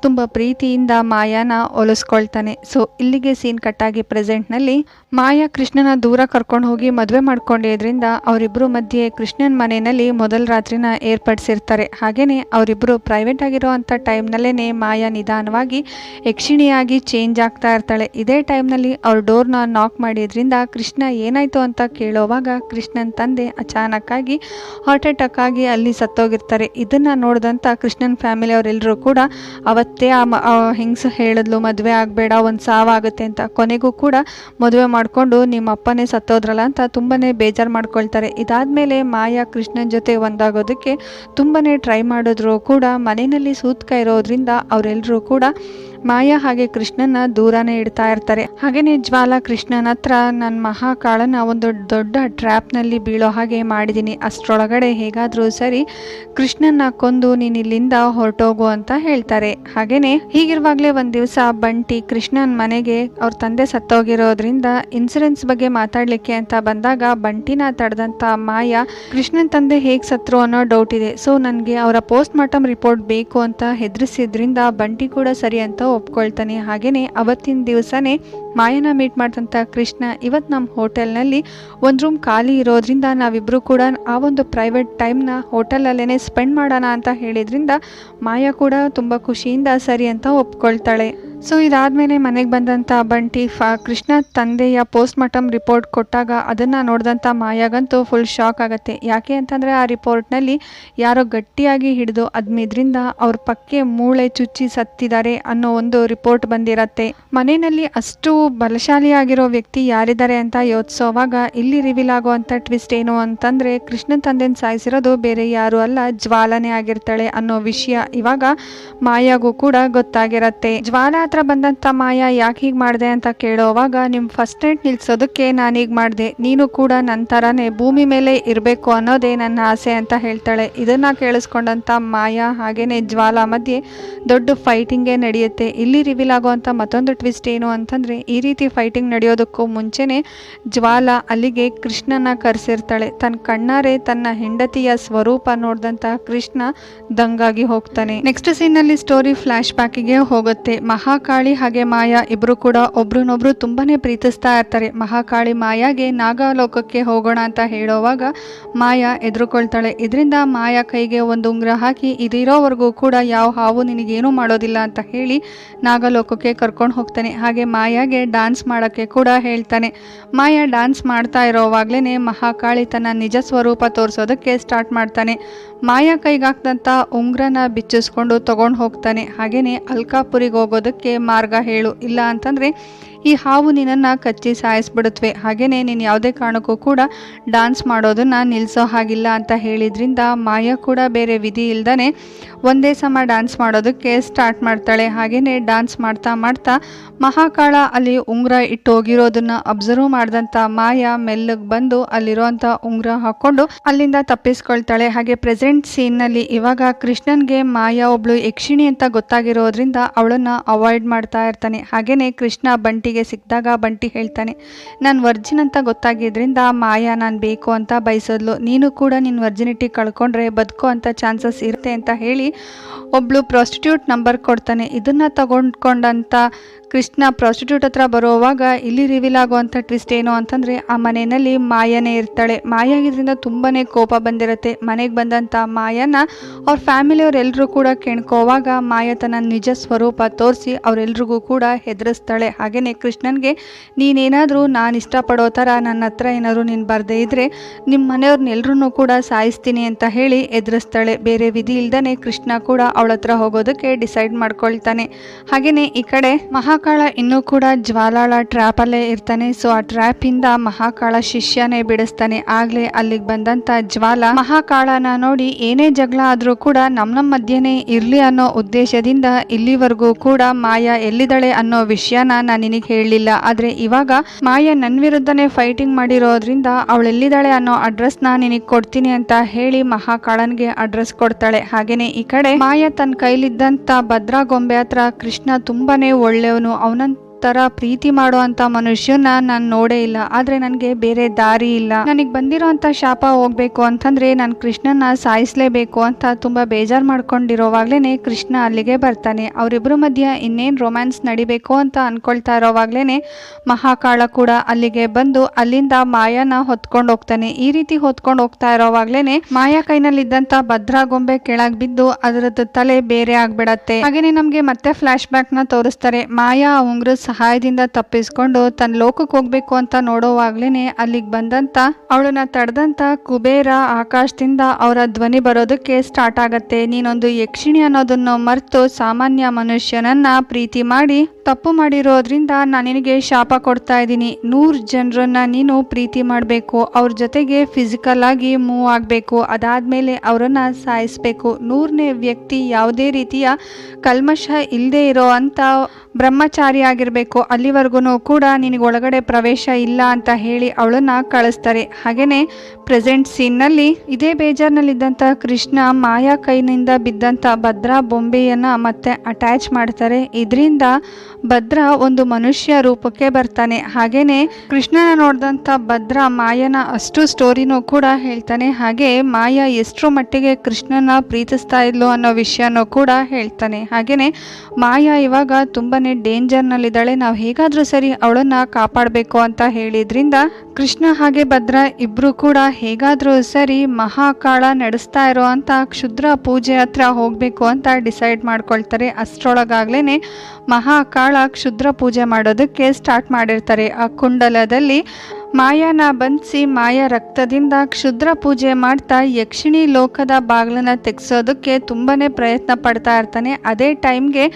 ತುಂಬ ಪ್ರೀತಿಯಿಂದ ಮಾಯಾನ ಹೊಲಿಸ್ಕೊಳ್ತಾನೆ. ಸೊ ಇಲ್ಲಿಗೆ ಸೀನ್ ಕಟ್ಟಾಗಿ ಪ್ರೆಸೆಂಟ್ನಲ್ಲಿ ಮಾಯಾ ಕೃಷ್ಣನ ದೂರ ಕರ್ಕೊಂಡು ಹೋಗಿ ಮದುವೆ ಮಾಡ್ಕೊಂಡಿದ್ರಿಂದ ಅವರಿಬ್ಬರು ಮಧ್ಯೆ ಕೃಷ್ಣನ ಮನೆಯಲ್ಲಿ ಮೊದಲ ರಾತ್ರಿನ ಏರ್ಪಡಿಸಿರ್ತಾರೆ. ಹಾಗೆಯೇ ಅವರಿಬ್ಬರು ಪ್ರೈವೇಟ್ ಆಗಿರೋ ಅಂಥ ಟೈಮ್ನಲ್ಲೇ ಮಾಯಾ ನಿಧಾನವಾಗಿ ಯಕ್ಷಿಣಿಯಾಗಿ ಚೇಂಜ್ ಆಗ್ತಾ ಇರ್ತಾಳೆ. ಇದೇ ಟೈಮ್ನಲ್ಲಿ ಅವ್ರ ಡೋರ್ನ ನಾಕ್ ಮಾಡಿದ್ರಿಂದ ಕೃಷ್ಣ ಏನಾಯ್ತು ಅಂತ ಕೇಳೋವಾಗ ಕೃಷ್ಣನ ತಂದೆ ಅಚಾನಕ್ಕಾಗಿ ಹಾರ್ಟ್ ಅಟ್ಯಾಕ್ ಆಗಿ ಅಲ್ಲಿ ಸತ್ತೋಗಿರ್ತಾರೆ. ಇದನ್ನ ನೋಡಿದಂಥ ಕೃಷ್ಣನ ಫ್ಯಾಮಿಲಿ ಅವರೆಲ್ಲರೂ ಕೂಡ ಅವತ್ತೇ ಆ ಹೆಂಗಸು ಹೇಳಿದ್ಲು, ಮದುವೆ ಆಗಬೇಡ, ಒಂದು ಸಾವಾಗುತ್ತೆ ಅಂತ ಕೊನೆಗೂ ಕೂಡ ಮದುವೆ ಮಾಡಿಕೊಂಡು ನಿಮ್ಮ ಅಪ್ಪನೇ ಸತ್ತೋದ್ರಲ್ಲ ಅಂತ ತುಂಬಾ ಬೇಜಾರು ಮಾಡ್ಕೊಳ್ತಾರೆ. ಇದಾದಮೇಲೆ ಮಾಯಾ ಕೃಷ್ಣನ ಜೊತೆ ಒಂದಾಗೋದಕ್ಕೆ ತುಂಬಾನೇ ಟ್ರೈ ಮಾಡಿದ್ರು ಕೂಡ ಮನೆಯಲ್ಲಿ ಸೂತ್ಕ ಇರೋದ್ರಿಂದ ಅವರೆಲ್ಲರೂ ಕೂಡ ಮಾಯಾ ಹಾಗೆ ಕೃಷ್ಣನ ದೂರನೇ ಇಡ್ತಾ ಇರ್ತಾರೆ. ಹಾಗೇನೆ ಜ್ವಾಲ ಕೃಷ್ಣನ ಹತ್ರ ನನ್ನ ಮಹಾಕಾಳನ ಒಂದು ದೊಡ್ಡ ಟ್ರ್ಯಾಪ್ನಲ್ಲಿ ಬೀಳೋ ಹಾಗೆ ಮಾಡಿದ್ದೀನಿ ಅಷ್ಟರೊಳಗಡೆ ಹೇಗಾದರೂ ಸರಿ ಕೃಷ್ಣನ ಕೊಂದು ನೀನು ಇಲ್ಲಿಂದ ಹೊರಟೋಗು ಅಂತ ಹೇಳ್ತಾರೆ. ಹಾಗೆಯೇ ಹೀಗಿರುವಾಗಲೇ ಒಂದು ದಿವಸ ಬಂಟಿ ಕೃಷ್ಣನ ಮನೆಗೆ ಅವ್ರ ತಂದೆ ಸತ್ತೋಗಿರೋದ್ರಿಂದ ಇನ್ಸೂರೆನ್ಸ್ ಬಗ್ಗೆ ಮಾತಾಡಲಿಕ್ಕೆ ಅಂತ ಬಂದಾಗ, ಬಂಟಿನ ತಡೆದಂತ ಮಾಯಾ, ಕೃಷ್ಣನ್ ತಂದೆ ಹೇಗೆ ಸತ್ರು ಅನ್ನೋ ಡೌಟ್ ಇದೆ. ಸೊ ನನಗೆ ಅವರ ಪೋಸ್ಟ್ ಮಾರ್ಟಮ್ ರಿಪೋರ್ಟ್ ಬೇಕು ಅಂತ ಹೆದರಿಸಿದ್ರಿಂದ ಬಂಟಿ ಕೂಡ ಸರಿ ಅಂತ ಒಪ್ಕೊಳ್ತಾನೆ. ಹಾಗೆಯೇ ಅವತ್ತಿನ ದಿವಸನೇ ಮಾಯನ ಮೀಟ್ ಮಾಡಿದಂಥ ಕೃಷ್ಣ ಇವತ್ತು ನಮ್ಮ ಹೋಟೆಲ್ನಲ್ಲಿ ಒಂದು ರೂಮ್ ಖಾಲಿ ಇರೋದ್ರಿಂದ ನಾವಿಬ್ಬರು ಕೂಡ ಆ ಒಂದು ಪ್ರೈವೇಟ್ ಟೈಮ್ನ ಹೋಟೆಲಲ್ಲೇ ಸ್ಪೆಂಡ್ ಮಾಡೋಣ ಅಂತ ಹೇಳಿದ್ರಿಂದ ಮಾಯಾ ಕೂಡ ತುಂಬ ಖುಷಿಯಿಂದ ಸರಿ ಅಂತ ಒಪ್ಕೊಳ್ತಾಳೆ. ಸೊ ಇದಾದಮೇಲೆ ಮನೆಗೆ ಬಂದಂಥ ಬಂಟಿ ಫ ಕೃಷ್ಣ ತಂದೆಯ ಪೋಸ್ಟ್ ಮಾರ್ಟಮ್ ರಿಪೋರ್ಟ್ ಕೊಟ್ಟಾಗ ಅದನ್ನು ನೋಡಿದಂಥ ಮಾಯಾಗಂತೂ ಫುಲ್ ಶಾಕ್ ಆಗುತ್ತೆ. ಯಾಕೆ ಅಂತಂದರೆ ಆ ರಿಪೋರ್ಟ್ನಲ್ಲಿ ಯಾರೋ ಗಟ್ಟಿಯಾಗಿ ಹಿಡಿದು ಅದ್ಮಿದ್ರಿಂದ ಅವ್ರ ಪಕ್ಕೆ ಮೂಳೆ ಚುಚ್ಚಿ ಸತ್ತಿದ್ದಾರೆ ಅನ್ನೋ ಒಂದು ರಿಪೋರ್ಟ್ ಬಂದಿರತ್ತೆ. ಮನೆಯಲ್ಲಿ ಅಷ್ಟು ಬಲಶಾಲಿಯಾಗಿರೋ ವ್ಯಕ್ತಿ ಯಾರಿದ್ದಾರೆ ಅಂತ ಯೋಚಿಸೋವಾಗ ಇಲ್ಲಿ ರಿವೀಲ್ ಆಗುವಂಥ ಟ್ವಿಸ್ಟ್ ಏನು ಅಂತಂದರೆ ಕೃಷ್ಣನ್ ತಂದೆನ ಸಾಯಿಸಿರೋದು ಬೇರೆ ಯಾರು ಅಲ್ಲ, ಜ್ವಾಲನೆ ಆಗಿರ್ತಾಳೆ ಅನ್ನೋ ವಿಷಯ ಇವಾಗ ಮಾಯಾಗೂ ಕೂಡ ಗೊತ್ತಾಗಿರತ್ತೆ. ಜ್ವಾಲ ಹತ್ರ ಬಂದಂಥ ಮಾಯಾ ಯಾಕೆ ಹೀಗೆ ಮಾಡಿದೆ ಅಂತ ಕೇಳೋವಾಗ ನಿಮ್ಮ ಫಸ್ಟ್ ಏಡ್ ನಿಲ್ಸೋದಕ್ಕೆ ನಾನು ಹೀಗೆ ಮಾಡಿದೆ. ನೀನು ಕೂಡ ನನ್ನ ಥರನೇ ಭೂಮಿ ಮೇಲೆ ಇರಬೇಕು ಅನ್ನೋದೇ ನನ್ನ ಆಸೆ ಅಂತ ಹೇಳ್ತಾಳೆ. ಇದನ್ನು ಕೇಳಿಸ್ಕೊಂಡಂಥ ಮಾಯಾ ಹಾಗೇ ಜ್ವಾಲ ಮಧ್ಯೆ ದೊಡ್ಡ ಫೈಟಿಂಗೇ ನಡೆಯುತ್ತೆ. ಇಲ್ಲಿ ರಿವೀಲ್ ಆಗುವಂಥ ಮತ್ತೊಂದು ಟ್ವಿಸ್ಟ್ ಏನು ಅಂತಂದರೆ, ಈ ರೀತಿ ಫೈಟಿಂಗ್ ನಡೆಯೋದಕ್ಕೂ ಮುಂಚೆನೇ ಜ್ವಾಲ ಅಲ್ಲಿಗೆ ಕೃಷ್ಣನ ಕರೆಸಿರ್ತಾಳೆ. ತನ್ನ ಕಣ್ಣಾರೆ ತನ್ನ ಹೆಂಡತಿಯ ಸ್ವರೂಪ ನೋಡಿದಂತಹ ಕೃಷ್ಣ ದಂಗಾಗಿ ಹೋಗ್ತಾನೆ. ನೆಕ್ಸ್ಟ್ ಸೀನಲ್ಲಿ ಸ್ಟೋರಿ ಫ್ಲ್ಯಾಶ್ ಬ್ಯಾಕಿಗೆ ಹೋಗುತ್ತೆ. ಮಹಾಕಾಳಿ ಹಾಗೆ ಮಾಯಾ ಇಬ್ಬರು ಕೂಡ ಒಬ್ರನ್ನೊಬ್ರು ತುಂಬಾನೇ ಪ್ರೀತಿಸ್ತಾ ಇರ್ತಾರೆ. ಮಹಾಕಾಳಿ ಮಾಯಾಗೆ ನಾಗಾಲೋಕಕ್ಕೆ ಹೋಗೋಣ ಅಂತ ಹೇಳೋವಾಗ ಮಾಯಾ ಎದುರುಕೊಳ್ತಾಳೆ. ಇದರಿಂದ ಮಾಯಾ ಕೈಗೆ ಒಂದು ಉಂಗುರ ಹಾಕಿ, ಇದಿರೋವರೆಗೂ ಕೂಡ ಯಾವ ಹಾವು ನಿನಗೇನು ಮಾಡೋದಿಲ್ಲ ಅಂತ ಹೇಳಿ ನಾಗಾಲೋಕಕ್ಕೆ ಕರ್ಕೊಂಡು ಹೋಗ್ತಾನೆ. ಹಾಗೆ ಮಾಯಾಗೆ ಡ್ಯಾನ್ಸ್ ಮಾಡೋಕ್ಕೆ ಕೂಡ ಹೇಳ್ತಾನೆ. ಮಾಯಾ ಡ್ಯಾನ್ಸ್ ಮಾಡ್ತಾ ಇರೋವಾಗ್ಲೇ ಮಹಾಕಾಳಿ ತನ್ನ ನಿಜ ಸ್ವರೂಪ ತೋರಿಸೋದಕ್ಕೆ ಸ್ಟಾರ್ಟ್ ಮಾಡ್ತಾನೆ. ಮಾಯಾ ಕೈಗಾಕ್ದಂಥ ಉಂಗ್ರನ ಬಿಚ್ಚಿಸ್ಕೊಂಡು ತಗೊಂಡು ಹೋಗ್ತಾನೆ. ಹಾಗೆಯೇ ಅಲ್ಕಾಪುರಿಗೆ ಹೋಗೋದಕ್ಕೆ ಮಾರ್ಗ ಹೇಳು. ಇಲ್ಲ ಅಂತಂದರೆ ಈ ಹಾವು ನಿನ್ನನ್ನು ಕಚ್ಚಿ ಸಾಯಿಸ್ಬಿಡುತ್ತವೆ ಹಾಗೆಯೇ ನೀನು ಯಾವುದೇ ಕಾರಣಕ್ಕೂ ಕೂಡ ಡ್ಯಾನ್ಸ್ ಮಾಡೋದನ್ನು ನಿಲ್ಲಿಸೋ ಹಾಗಿಲ್ಲ ಅಂತ ಹೇಳಿದ್ರಿಂದ ಮಾಯಾ ಕೂಡ ಬೇರೆ ವಿಧಿ ಇಲ್ದೇ ಒಂದೇ ಸಮ ಡ್ಯಾನ್ಸ್ ಮಾಡೋದಕ್ಕೆ ಸ್ಟಾರ್ಟ್ ಮಾಡ್ತಾಳೆ. ಹಾಗೆಯೇ ಡ್ಯಾನ್ಸ್ ಮಾಡ್ತಾ ಮಾಡ್ತಾ ಮಹಾಕಾಳ ಅಲ್ಲಿ ಉಂಗುರ ಇಟ್ಟು ಹೋಗಿರೋದನ್ನ ಅಬ್ಸರ್ವ್ ಮಾಡಿದಂಥ ಮಾಯಾ ಮೆಲ್ಲಗೆ ಬಂದು ಅಲ್ಲಿರೋಂಥ ಉಂಗುರ ಹಾಕ್ಕೊಂಡು ಅಲ್ಲಿಂದ ತಪ್ಪಿಸ್ಕೊಳ್ತಾಳೆ. ಹಾಗೆ ಪ್ರೆಸೆಂಟ್ ಸೀನ್ನಲ್ಲಿ ಇವಾಗ ಕೃಷ್ಣನ್ಗೆ ಮಾಯಾ ಒಬ್ಳು ಯಕ್ಷಿಣಿ ಅಂತ ಗೊತ್ತಾಗಿರೋದ್ರಿಂದ ಅವಳನ್ನು ಅವಾಯ್ಡ್ ಮಾಡ್ತಾ ಇರ್ತಾನೆ. ಹಾಗೆಯೇ ಕೃಷ್ಣ ಬಂಟಿಗೆ ಸಿಕ್ಕಿದಾಗ ಬಂಟಿ ಹೇಳ್ತಾನೆ, ನಾನು ವರ್ಜಿನ್ ಅಂತ ಗೊತ್ತಾಗಿದ್ದರಿಂದ ಮಾಯಾ ನಾನು ಬೇಕು ಅಂತ ಬಯಸಿದ್ಲು. ನೀನು ಕೂಡ ನಿನ್ನ ವರ್ಜಿನಿಟಿ ಕಳ್ಕೊಂಡ್ರೆ ಬದುಕೋ ಅಂತ ಚಾನ್ಸಸ್ ಇರುತ್ತೆ ಅಂತ ಹೇಳಿ ಒಬ್ಳು ಪ್ರಾಸ್ಟಿಟ್ಯೂಟ್ ನಂಬರ್ ಕೊಡ್ತಾನೆ. ಇದನ್ನು ತಗೊಂಡ್ಕೊಂಡಂಥ ಕೃಷ್ಣ ಪ್ರಾಸ್ಟಿಟ್ಯೂಟ್ ಹತ್ರ ಬರೋವಾಗ, ಇಲ್ಲಿ ರಿವೀಲ್ ಆಗುವಂಥ ಟ್ವಿಸ್ಟ್ ಏನು ಅಂತಂದರೆ, ಆ ಮನೆಯಲ್ಲಿ ಮಾಯನೇ ಇರ್ತಾಳೆ. ಮಾಯಾಗಿದ್ರಿಂದ ತುಂಬಾ ಕೋಪ ಬಂದಿರುತ್ತೆ. ಮನೆಗೆ ಬಂದಂಥ ಮಾಯನ ಅವ್ರ ಫ್ಯಾಮಿಲಿಯವರೆಲ್ಲರೂ ಕೂಡ ಕೆಣ್ಕೋವಾಗ, ಮಾಯ ತನ್ನ ನಿಜ ಸ್ವರೂಪ ತೋರಿಸಿ ಅವರೆಲ್ರಿಗೂ ಕೂಡ ಹೆದರಿಸ್ತಾಳೆ. ಹಾಗೆಯೇ ಕೃಷ್ಣನಿಗೆ, ನೀನೇನಾದರೂ ನಾನು ಇಷ್ಟಪಡೋ ಥರ ನನ್ನ ಹತ್ರ ಏನಾದರೂ ನೀನು ಬರದೇ ಇದ್ದರೆ ನಿಮ್ಮ ಮನೆಯವ್ರನ್ನೆಲ್ಲರೂ ಕೂಡ ಸಾಯಿಸ್ತೀನಿ ಅಂತ ಹೇಳಿ ಎದುರಿಸ್ತಾಳೆ ಬೇರೆ ವಿಧಿ ಇಲ್ದೇ ಕೃಷ್ಣ ಕೂಡ ಅವಳ ಹತ್ರ ಹೋಗೋದಕ್ಕೆ ಡಿಸೈಡ್ ಮಾಡ್ಕೊಳ್ತಾನೆ. ಹಾಗೆಯೇ ಈ ಕಡೆ ಮಹಾಕಾಳ ಇನ್ನೂ ಕೂಡ ಜ್ವಾಲಾಳ ಟ್ರ್ಯಾಪಲ್ಲೇ ಇರ್ತಾನೆ. ಸೊ ಆ ಟ್ರ್ಯಾಪಿಂದ ಮಹಾಕಾಳ ಶಿಷ್ಯನೇ ಬಿಡಿಸ್ತಾನೆ. ಆಗ್ಲೇ ಅಲ್ಲಿಗೆ ಬಂದಂತ ಜ್ವಾಲ ಮಹಾಕಾಳನ ನೋಡಿ ಏನೇ ಜಗಳ ಆದ್ರೂ ಕೂಡ ನಮ್ಮ ನಮ್ಮ ಮಧ್ಯೆನೇ ಇರ್ಲಿ ಅನ್ನೋ ಉದ್ದೇಶದಿಂದ ಇಲ್ಲಿವರೆಗೂ ಕೂಡ ಮಾಯಾ ಎಲ್ಲಿದ್ದಾಳೆ ಅನ್ನೋ ವಿಷಯನ ನಾನು ನಿನಗೆ ಹೇಳಲಿಲ್ಲ. ಆದ್ರೆ ಇವಾಗ ಮಾಯಾ ನನ್ ವಿರುದ್ಧನೇ ಫೈಟಿಂಗ್ ಮಾಡಿರೋದ್ರಿಂದ ಅವಳು ಎಲ್ಲಿದ್ದಾಳೆ ಅನ್ನೋ ಅಡ್ರೆಸ್ನ ನಿನಗೆ ಕೊಡ್ತೀನಿ ಅಂತ ಹೇಳಿ ಮಹಾಕಾಳನ್ಗೆ ಅಡ್ರೆಸ್ ಕೊಡ್ತಾಳೆ. ಹಾಗೇನೆ ಈ ಕಡೆ ಮಾಯಾ ತನ್ನ ಕೈಲಿದ್ದಂತ ಭದ್ರಾ ಗೊಂಬೆ ಹತ್ರ ಕೃಷ್ಣ ತುಂಬಾನೇ ಒಳ್ಳೆಯವನು. ಅವನನ್ನು ತರ ಪ್ರೀತಿ ಮಾಡುವಂತ ಮನುಷ್ಯನ ನಾನು ನೋಡೇ ಇಲ್ಲ. ಆದ್ರೆ ನನಗೆ ಬೇರೆ ದಾರಿ ಇಲ್ಲ. ನನಗೆ ಬಂದಿರೋಂಥ ಶಾಪ ಹೋಗ್ಬೇಕು ಅಂತಂದ್ರೆ ನಾನು ಕೃಷ್ಣನ ಸಾಯಿಸ್ಲೇಬೇಕು ಅಂತ ತುಂಬಾ ಬೇಜಾರ್ ಮಾಡ್ಕೊಂಡಿರೋವಾಗ್ಲೇನೆ ಕೃಷ್ಣ ಅಲ್ಲಿಗೆ ಬರ್ತಾನೆ. ಅವರಿಬ್ಬರ ಮಧ್ಯ ಇನ್ನೇನು ರೊಮ್ಯಾನ್ಸ್ ನಡಿಬೇಕು ಅಂತ ಅಂದ್ಕೊಳ್ತಾ ಇರೋವಾಗ್ಲೇನೆ ಮಹಾಕಾಳ ಕೂಡ ಅಲ್ಲಿಗೆ ಬಂದು ಅಲ್ಲಿಂದ ಮಾಯಾನ ಹೊತ್ಕೊಂಡು ಹೋಗ್ತಾನೆ. ಈ ರೀತಿ ಹೊತ್ಕೊಂಡು ಹೋಗ್ತಾ ಇರೋವಾಗ್ಲೇನೆ ಮಾಯಾ ಕೈನಲ್ಲಿದ್ದಂಥ ಭದ್ರಾ ಗೊಂಬೆ ಕೆಳಗ್ ಬಿದ್ದು ಅದರದ್ದು ತಲೆ ಬೇರೆ ಆಗ್ಬಿಡತ್ತೆ. ಹಾಗೇನೆ ನಮ್ಗೆ ಮತ್ತೆ ಫ್ಲಾಶ್ ಬ್ಯಾಕ್ನ ತೋರಿಸ್ತಾರೆ. ಮಾಯಾ ಆ ಉಂಗ್ರದ ಸಹಾಯದಿಂದ ತಪ್ಪಿಸ್ಕೊಂಡು ತನ್ನ ಲೋಕಕ್ಕೆ ಹೋಗ್ಬೇಕು ಅಂತ ನೋಡೋವಾಗ್ಲೇನೆ ಅಲ್ಲಿಗೆ ಬಂದಂತ, ಅವಳನ್ನ ತಡೆದಂತ ಕುಬೇರ ಆಕಾಶದಿಂದ ಅವರ ಧ್ವನಿ ಬರೋದಕ್ಕೆ ಸ್ಟಾರ್ಟ್ ಆಗತ್ತೆ. ನೀನೊಂದು ಯಕ್ಷಿಣಿ ಅನ್ನೋದನ್ನು ಮರೆತು ಸಾಮಾನ್ಯ ಮನುಷ್ಯನನ್ನ ಪ್ರೀತಿ ಮಾಡಿ ತಪ್ಪು ಮಾಡಿರೋದ್ರಿಂದ ನಾನು ನಿನಗೆ ಶಾಪ ಕೊಡ್ತಾ ಇದ್ದೀನಿ. ನೂರು ಜನರನ್ನ ನೀನು ಪ್ರೀತಿ ಮಾಡಬೇಕು. ಅವ್ರ ಜೊತೆಗೆ ಫಿಸಿಕಲ್ ಆಗಿ ಮೂವ್ ಆಗಬೇಕು. ಅದಾದ್ಮೇಲೆ ಅವರನ್ನು ಸಾಯಿಸಬೇಕು. ನೂರನೇ ವ್ಯಕ್ತಿ ಯಾವುದೇ ರೀತಿಯ ಕಲ್ಮಶ ಇಲ್ಲದೆ ಇರೋ ಅಂತ ಬ್ರಹ್ಮಚಾರಿ ಆಗಿರಬೇಕು. ಅಲ್ಲಿವರೆಗೂ ಕೂಡ ನಿನಗೆ ಒಳಗಡೆ ಪ್ರವೇಶ ಇಲ್ಲ ಅಂತ ಹೇಳಿ ಅವಳನ್ನ ಕಳಿಸ್ತಾರೆ. ಹಾಗೆಯೇ ಪ್ರೆಸೆಂಟ್ ಸೀನ್ನಲ್ಲಿ ಇದೇ ಬೇಜಾರ್ನಲ್ಲಿದ್ದಂಥ ಕೃಷ್ಣ ಮಾಯಾ ಕೈನಿಂದ ಬಿದ್ದಂಥ ಭದ್ರಾ ಬೊಂಬೆಯನ್ನು ಮತ್ತೆ ಅಟ್ಯಾಚ್ ಮಾಡ್ತಾರೆ. ಇದರಿಂದ ಭದ್ರ ಒಂದು ಮನುಷ್ಯ ರೂಪಕ್ಕೆ ಬರ್ತಾನೆ. ಹಾಗೇನೆ ಕೃಷ್ಣನ ನೋಡಿದಂಥ ಭದ್ರ ಮಾಯನ ಅಷ್ಟು ಸ್ಟೋರಿನೂ ಕೂಡ ಹೇಳ್ತಾನೆ. ಹಾಗೆ ಮಾಯ ಎಷ್ಟರ ಮಟ್ಟಿಗೆ ಕೃಷ್ಣನ ಪ್ರೀತಿಸ್ತಾ ಇದ್ಲು ಅನ್ನೋ ವಿಷಯನೂ ಕೂಡ ಹೇಳ್ತಾನೆ. ಹಾಗೇನೆ ಮಾಯ ಇವಾಗ ತುಂಬಾನೇ ಡೇಂಜರ್ನಲ್ಲಿದ್ದಾಳೆ. ನಾವು ಹೇಗಾದ್ರೂ ಸರಿ ಅವಳನ್ನ ಕಾಪಾಡಬೇಕು ಅಂತ ಹೇಳಿದ್ರಿಂದ ಕೃಷ್ಣ ಹಾಗೆ ಭದ್ರ ಇಬ್ರು ಕೂಡ ಹೇಗಾದ್ರೂ ಸರಿ ಮಹಾಕಾಳ ನಡೆಸ್ತಾ ಇರೋ ಅಂತ ಕ್ಷುದ್ರ ಪೂಜೆ ಹತ್ರ ಹೋಗ್ಬೇಕು ಅಂತ ಡಿಸೈಡ್ ಮಾಡ್ಕೊಳ್ತಾರೆ. ಅಷ್ಟರೊಳಗಾಗ್ಲೇನೆ ಮಹಾಕಾಳ ಜ್ವಾಳ ಕ್ಷುದ್ರ ಪೂಜೆ ಮಾಡೋದಕ್ಕೆ ಸ್ಟಾರ್ಟ್ ಮಾಡಿರ್ತಾರೆ. ಆ ಕುಂಡಲದಲ್ಲಿ ಮಾಯನ ಬಂಧಿಸಿ ಮಾಯ ರಕ್ತದಿಂದ ಕ್ಷುದ್ರ ಪೂಜೆ ಮಾಡ್ತಾ ಯಕ್ಷಿಣಿ ಲೋಕದ ಬಾಗಿಲನ್ನ ತೆಗೆಸೋದಕ್ಕೆ ತುಂಬಾನೇ ಪ್ರಯತ್ನ ಪಡ್ತಾ ಇರ್ತಾನೆ. ಅದೇ ಟೈಮ್ಗೆ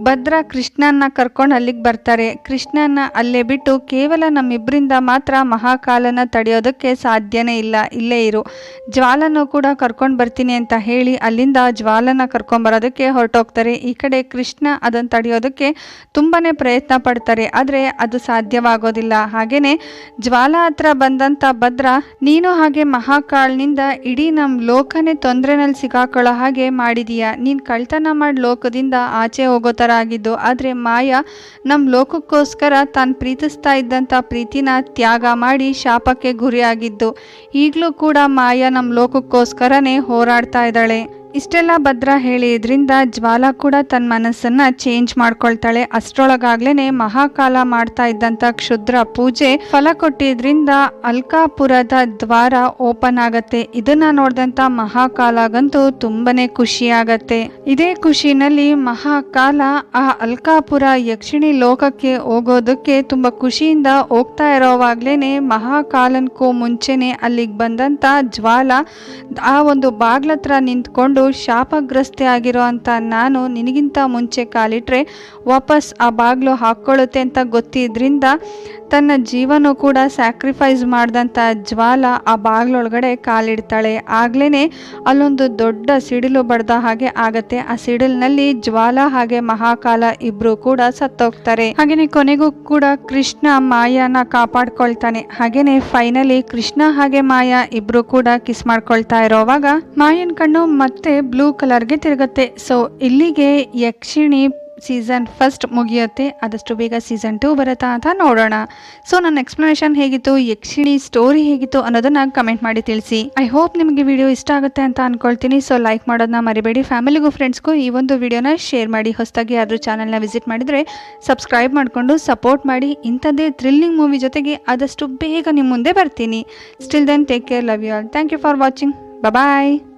ಭದ್ರ ಕೃಷ್ಣನ್ನ ಕರ್ಕೊಂಡು ಅಲ್ಲಿಗೆ ಬರ್ತಾರೆ. ಕೃಷ್ಣನ್ನ ಅಲ್ಲೇ ಬಿಟ್ಟು ಕೇವಲ ನಮ್ಮಿಬ್ಬರಿಂದ ಮಾತ್ರ ಮಹಾಕಾಲನ ತಡೆಯೋದಕ್ಕೆ ಸಾಧ್ಯನೇ ಇಲ್ಲ. ಇಲ್ಲೇ ಇರು. ಜ್ವಾಲನೂ ಕೂಡ ಕರ್ಕೊಂಡು ಬರ್ತೀನಿ ಅಂತ ಹೇಳಿ ಅಲ್ಲಿಂದ ಜ್ವಾಲನ ಕರ್ಕೊಂಬರೋದಕ್ಕೆ ಹೊರಟೋಗ್ತಾರೆ. ಈ ಕಡೆ ಕೃಷ್ಣ ಅದನ್ನು ತಡೆಯೋದಕ್ಕೆ ತುಂಬಾ ಪ್ರಯತ್ನ ಪಡ್ತಾರೆ. ಆದರೆ ಅದು ಸಾಧ್ಯವಾಗೋದಿಲ್ಲ. ಹಾಗೆಯೇ ಜ್ವಾಲ ಹತ್ರ ಬಂದಂಥ ಭದ್ರ ನೀನು ಹಾಗೆ ಮಹಾಕಾಳ್ನಿಂದ ಇಡೀ ನಮ್ಮ ಲೋಕನೇ ತೊಂದರೆನಲ್ಲಿ ಸಿಗಾಕೊಳ್ಳೋ ಹಾಗೆ ಮಾಡಿದೀಯ. ನೀನು ಕಳ್ತನ ಮಾಡಿ ಲೋಕದಿಂದ ಆಚೆ ಹೋಗೋ ಆಗಿದ್ದು ಆದರೆ ಮಾಯಾ ನಮ್ಮ ಲೋಕಕ್ಕೋಸ್ಕರ ತಾನು ಪ್ರೀತಿಸ್ತಾ ಇದ್ದಂಥ ಪ್ರೀತಿನ ತ್ಯಾಗ ಮಾಡಿ ಶಾಪಕ್ಕೆ ಗುರಿಯಾಗಿದ್ದು, ಈಗಲೂ ಕೂಡ ಮಾಯ ನಮ್ಮ ಲೋಕಕ್ಕೋಸ್ಕರನೇ ಹೋರಾಡ್ತಾ ಇದ್ದಾಳೆ. ಇಷ್ಟೆಲ್ಲ ಭದ್ರ ಹೇಳಿದ್ರಿಂದ ಜ್ವಾಲ ಕೂಡ ತನ್ನ ಮನಸ್ಸನ್ನ ಚೇಂಜ್ ಮಾಡ್ಕೊಳ್ತಾಳೆ. ಅಷ್ಟರೊಳಗಾಗ್ಲೇನೆ ಮಹಾಕಾಲ ಮಾಡ್ತಾ ಇದ್ದಂತ ಕ್ಷುದ್ರ ಪೂಜೆ ಫಲ ಕೊಟ್ಟಿದ್ರಿಂದ ಅಲ್ಕಾಪುರದ ದ್ವಾರ ಓಪನ್ ಆಗತ್ತೆ. ಇದನ್ನ ನೋಡಿದಂತ ಮಹಾಕಾಲಗಂತೂ ತುಂಬಾನೇ ಖುಷಿ ಆಗತ್ತೆ ಇದೇ ಖುಷಿನಲ್ಲಿ ಮಹಾಕಾಲ ಆ ಅಲ್ಕಾಪುರ ಯಕ್ಷಿಣಿ ಲೋಕಕ್ಕೆ ಹೋಗೋದಕ್ಕೆ ತುಂಬಾ ಖುಷಿಯಿಂದ ಹೋಗ್ತಾ ಇರೋವಾಗ್ಲೇನೆ ಮಹಾಕಾಲನ್ಕೂ ಮುಂಚೆನೆ ಅಲ್ಲಿಗೆ ಬಂದಂತ ಜ್ವಾಲ ಆ ಒಂದು ಬಾಗ್ಲತ್ರ ನಿಂತ್ಕೊಂಡು ಶಾಪಗ್ರಸ್ತೆ ಆಗಿರೋ ಅಂತ ನಾನು ನಿನಗಿಂತ ಮುಂಚೆ ಕಾಲಿಟ್ರೆ ವಾಪಸ್ ಆ ಬಾಗಿಲು ಹಾಕ್ಕೊಳ್ಳುತ್ತೆ ಅಂತ ಗೊತ್ತಿದ್ರಿಂದ ತನ್ನ ಜೀವನ ಕೂಡ ಸ್ಯಾಕ್ರಿಫೈಸ್ ಮಾಡಿದಂಥ ಜ್ವಾಲ ಆ ಬಾಗ್ಲೊಳಗಡೆ ಕಾಲಿಡ್ತಾಳೆ. ಆಗ್ಲೇ ಅಲ್ಲೊಂದು ದೊಡ್ಡ ಸಿಡಿಲು ಬಡ್ದ ಹಾಗೆ ಆಗತ್ತೆ. ಆ ಸಿಡಿಲ್ನಲ್ಲಿ ಜ್ವಾಲ ಹಾಗೆ ಮಹಾಕಾಲ ಇಬ್ರು ಕೂಡ ಸತ್ತೋಗ್ತಾರೆ. ಹಾಗೇನೆ ಕೊನೆಗೂ ಕೂಡ ಕೃಷ್ಣ ಮಾಯಾನ ಕಾಪಾಡ್ಕೊಳ್ತಾನೆ. ಹಾಗೇನೆ ಫೈನಲಿ ಕೃಷ್ಣ ಹಾಗೆ ಮಾಯಾ ಇಬ್ರು ಕೂಡ ಕಿಸ್ ಮಾಡ್ಕೊಳ್ತಾ ಇರೋವಾಗ ಮಾಯನ್ ಕಣ್ಣು ಮತ್ತೆ ಬ್ಲೂ ಕಲರ್ಗೆ ತಿರುಗತ್ತೆ. ಸೊ ಇಲ್ಲಿಗೆ ಯಕ್ಷಿಣಿ ಸೀಸನ್ ಫಸ್ಟ್ ಮುಗಿಯುತ್ತೆ, ಆದಷ್ಟು ಬೇಗ ಸೀಸನ್ ಟೂ ಬರುತ್ತಾ ಅಂತ ನೋಡೋಣ. ಸೊ ನನ್ನ ಎಕ್ಸ್ಪ್ಲನೇಷನ್ ಹೇಗಿತ್ತು, ಯಕ್ಷಿಣಿ ಸ್ಟೋರಿ ಹೇಗಿತ್ತು ಅನ್ನೋದನ್ನ ಕಮೆಂಟ್ ಮಾಡಿ ತಿಳಿಸಿ. ಐ ಹೋಪ್ ನಿಮಗೆ ವಿಡಿಯೋ ಇಷ್ಟ ಆಗುತ್ತೆ ಅಂತ ಅನ್ಕೊಳ್ತೀನಿ. ಸೊ ಲೈಕ್ ಮಾಡೋದನ್ನ ಮರಿಬೇಡಿ. ಫ್ಯಾಮಿಲಿಗೂ ಫ್ರೆಂಡ್ಸ್ಗೂ ಈ ಒಂದು ವಿಡಿಯೋನ ಶೇರ್ ಮಾಡಿ. ಹೊಸದಾಗಿ ಯಾರು ಚಾನಲ್ನ ವಿಸಿಟ್ ಮಾಡಿದರೆ ಸಬ್ಸ್ಕ್ರೈಬ್ ಮಾಡಿಕೊಂಡು ಸಪೋರ್ಟ್ ಮಾಡಿ. ಇಂಥದ್ದೇ ಥ್ರಿಲ್ಲಿಂಗ್ ಮೂವಿ ಜೊತೆಗೆ ಆದಷ್ಟು ಬೇಗ ನಿಮ್ಮ ಮುಂದೆ ಬರ್ತೀನಿ. Still then take care love you all thank you for watching bye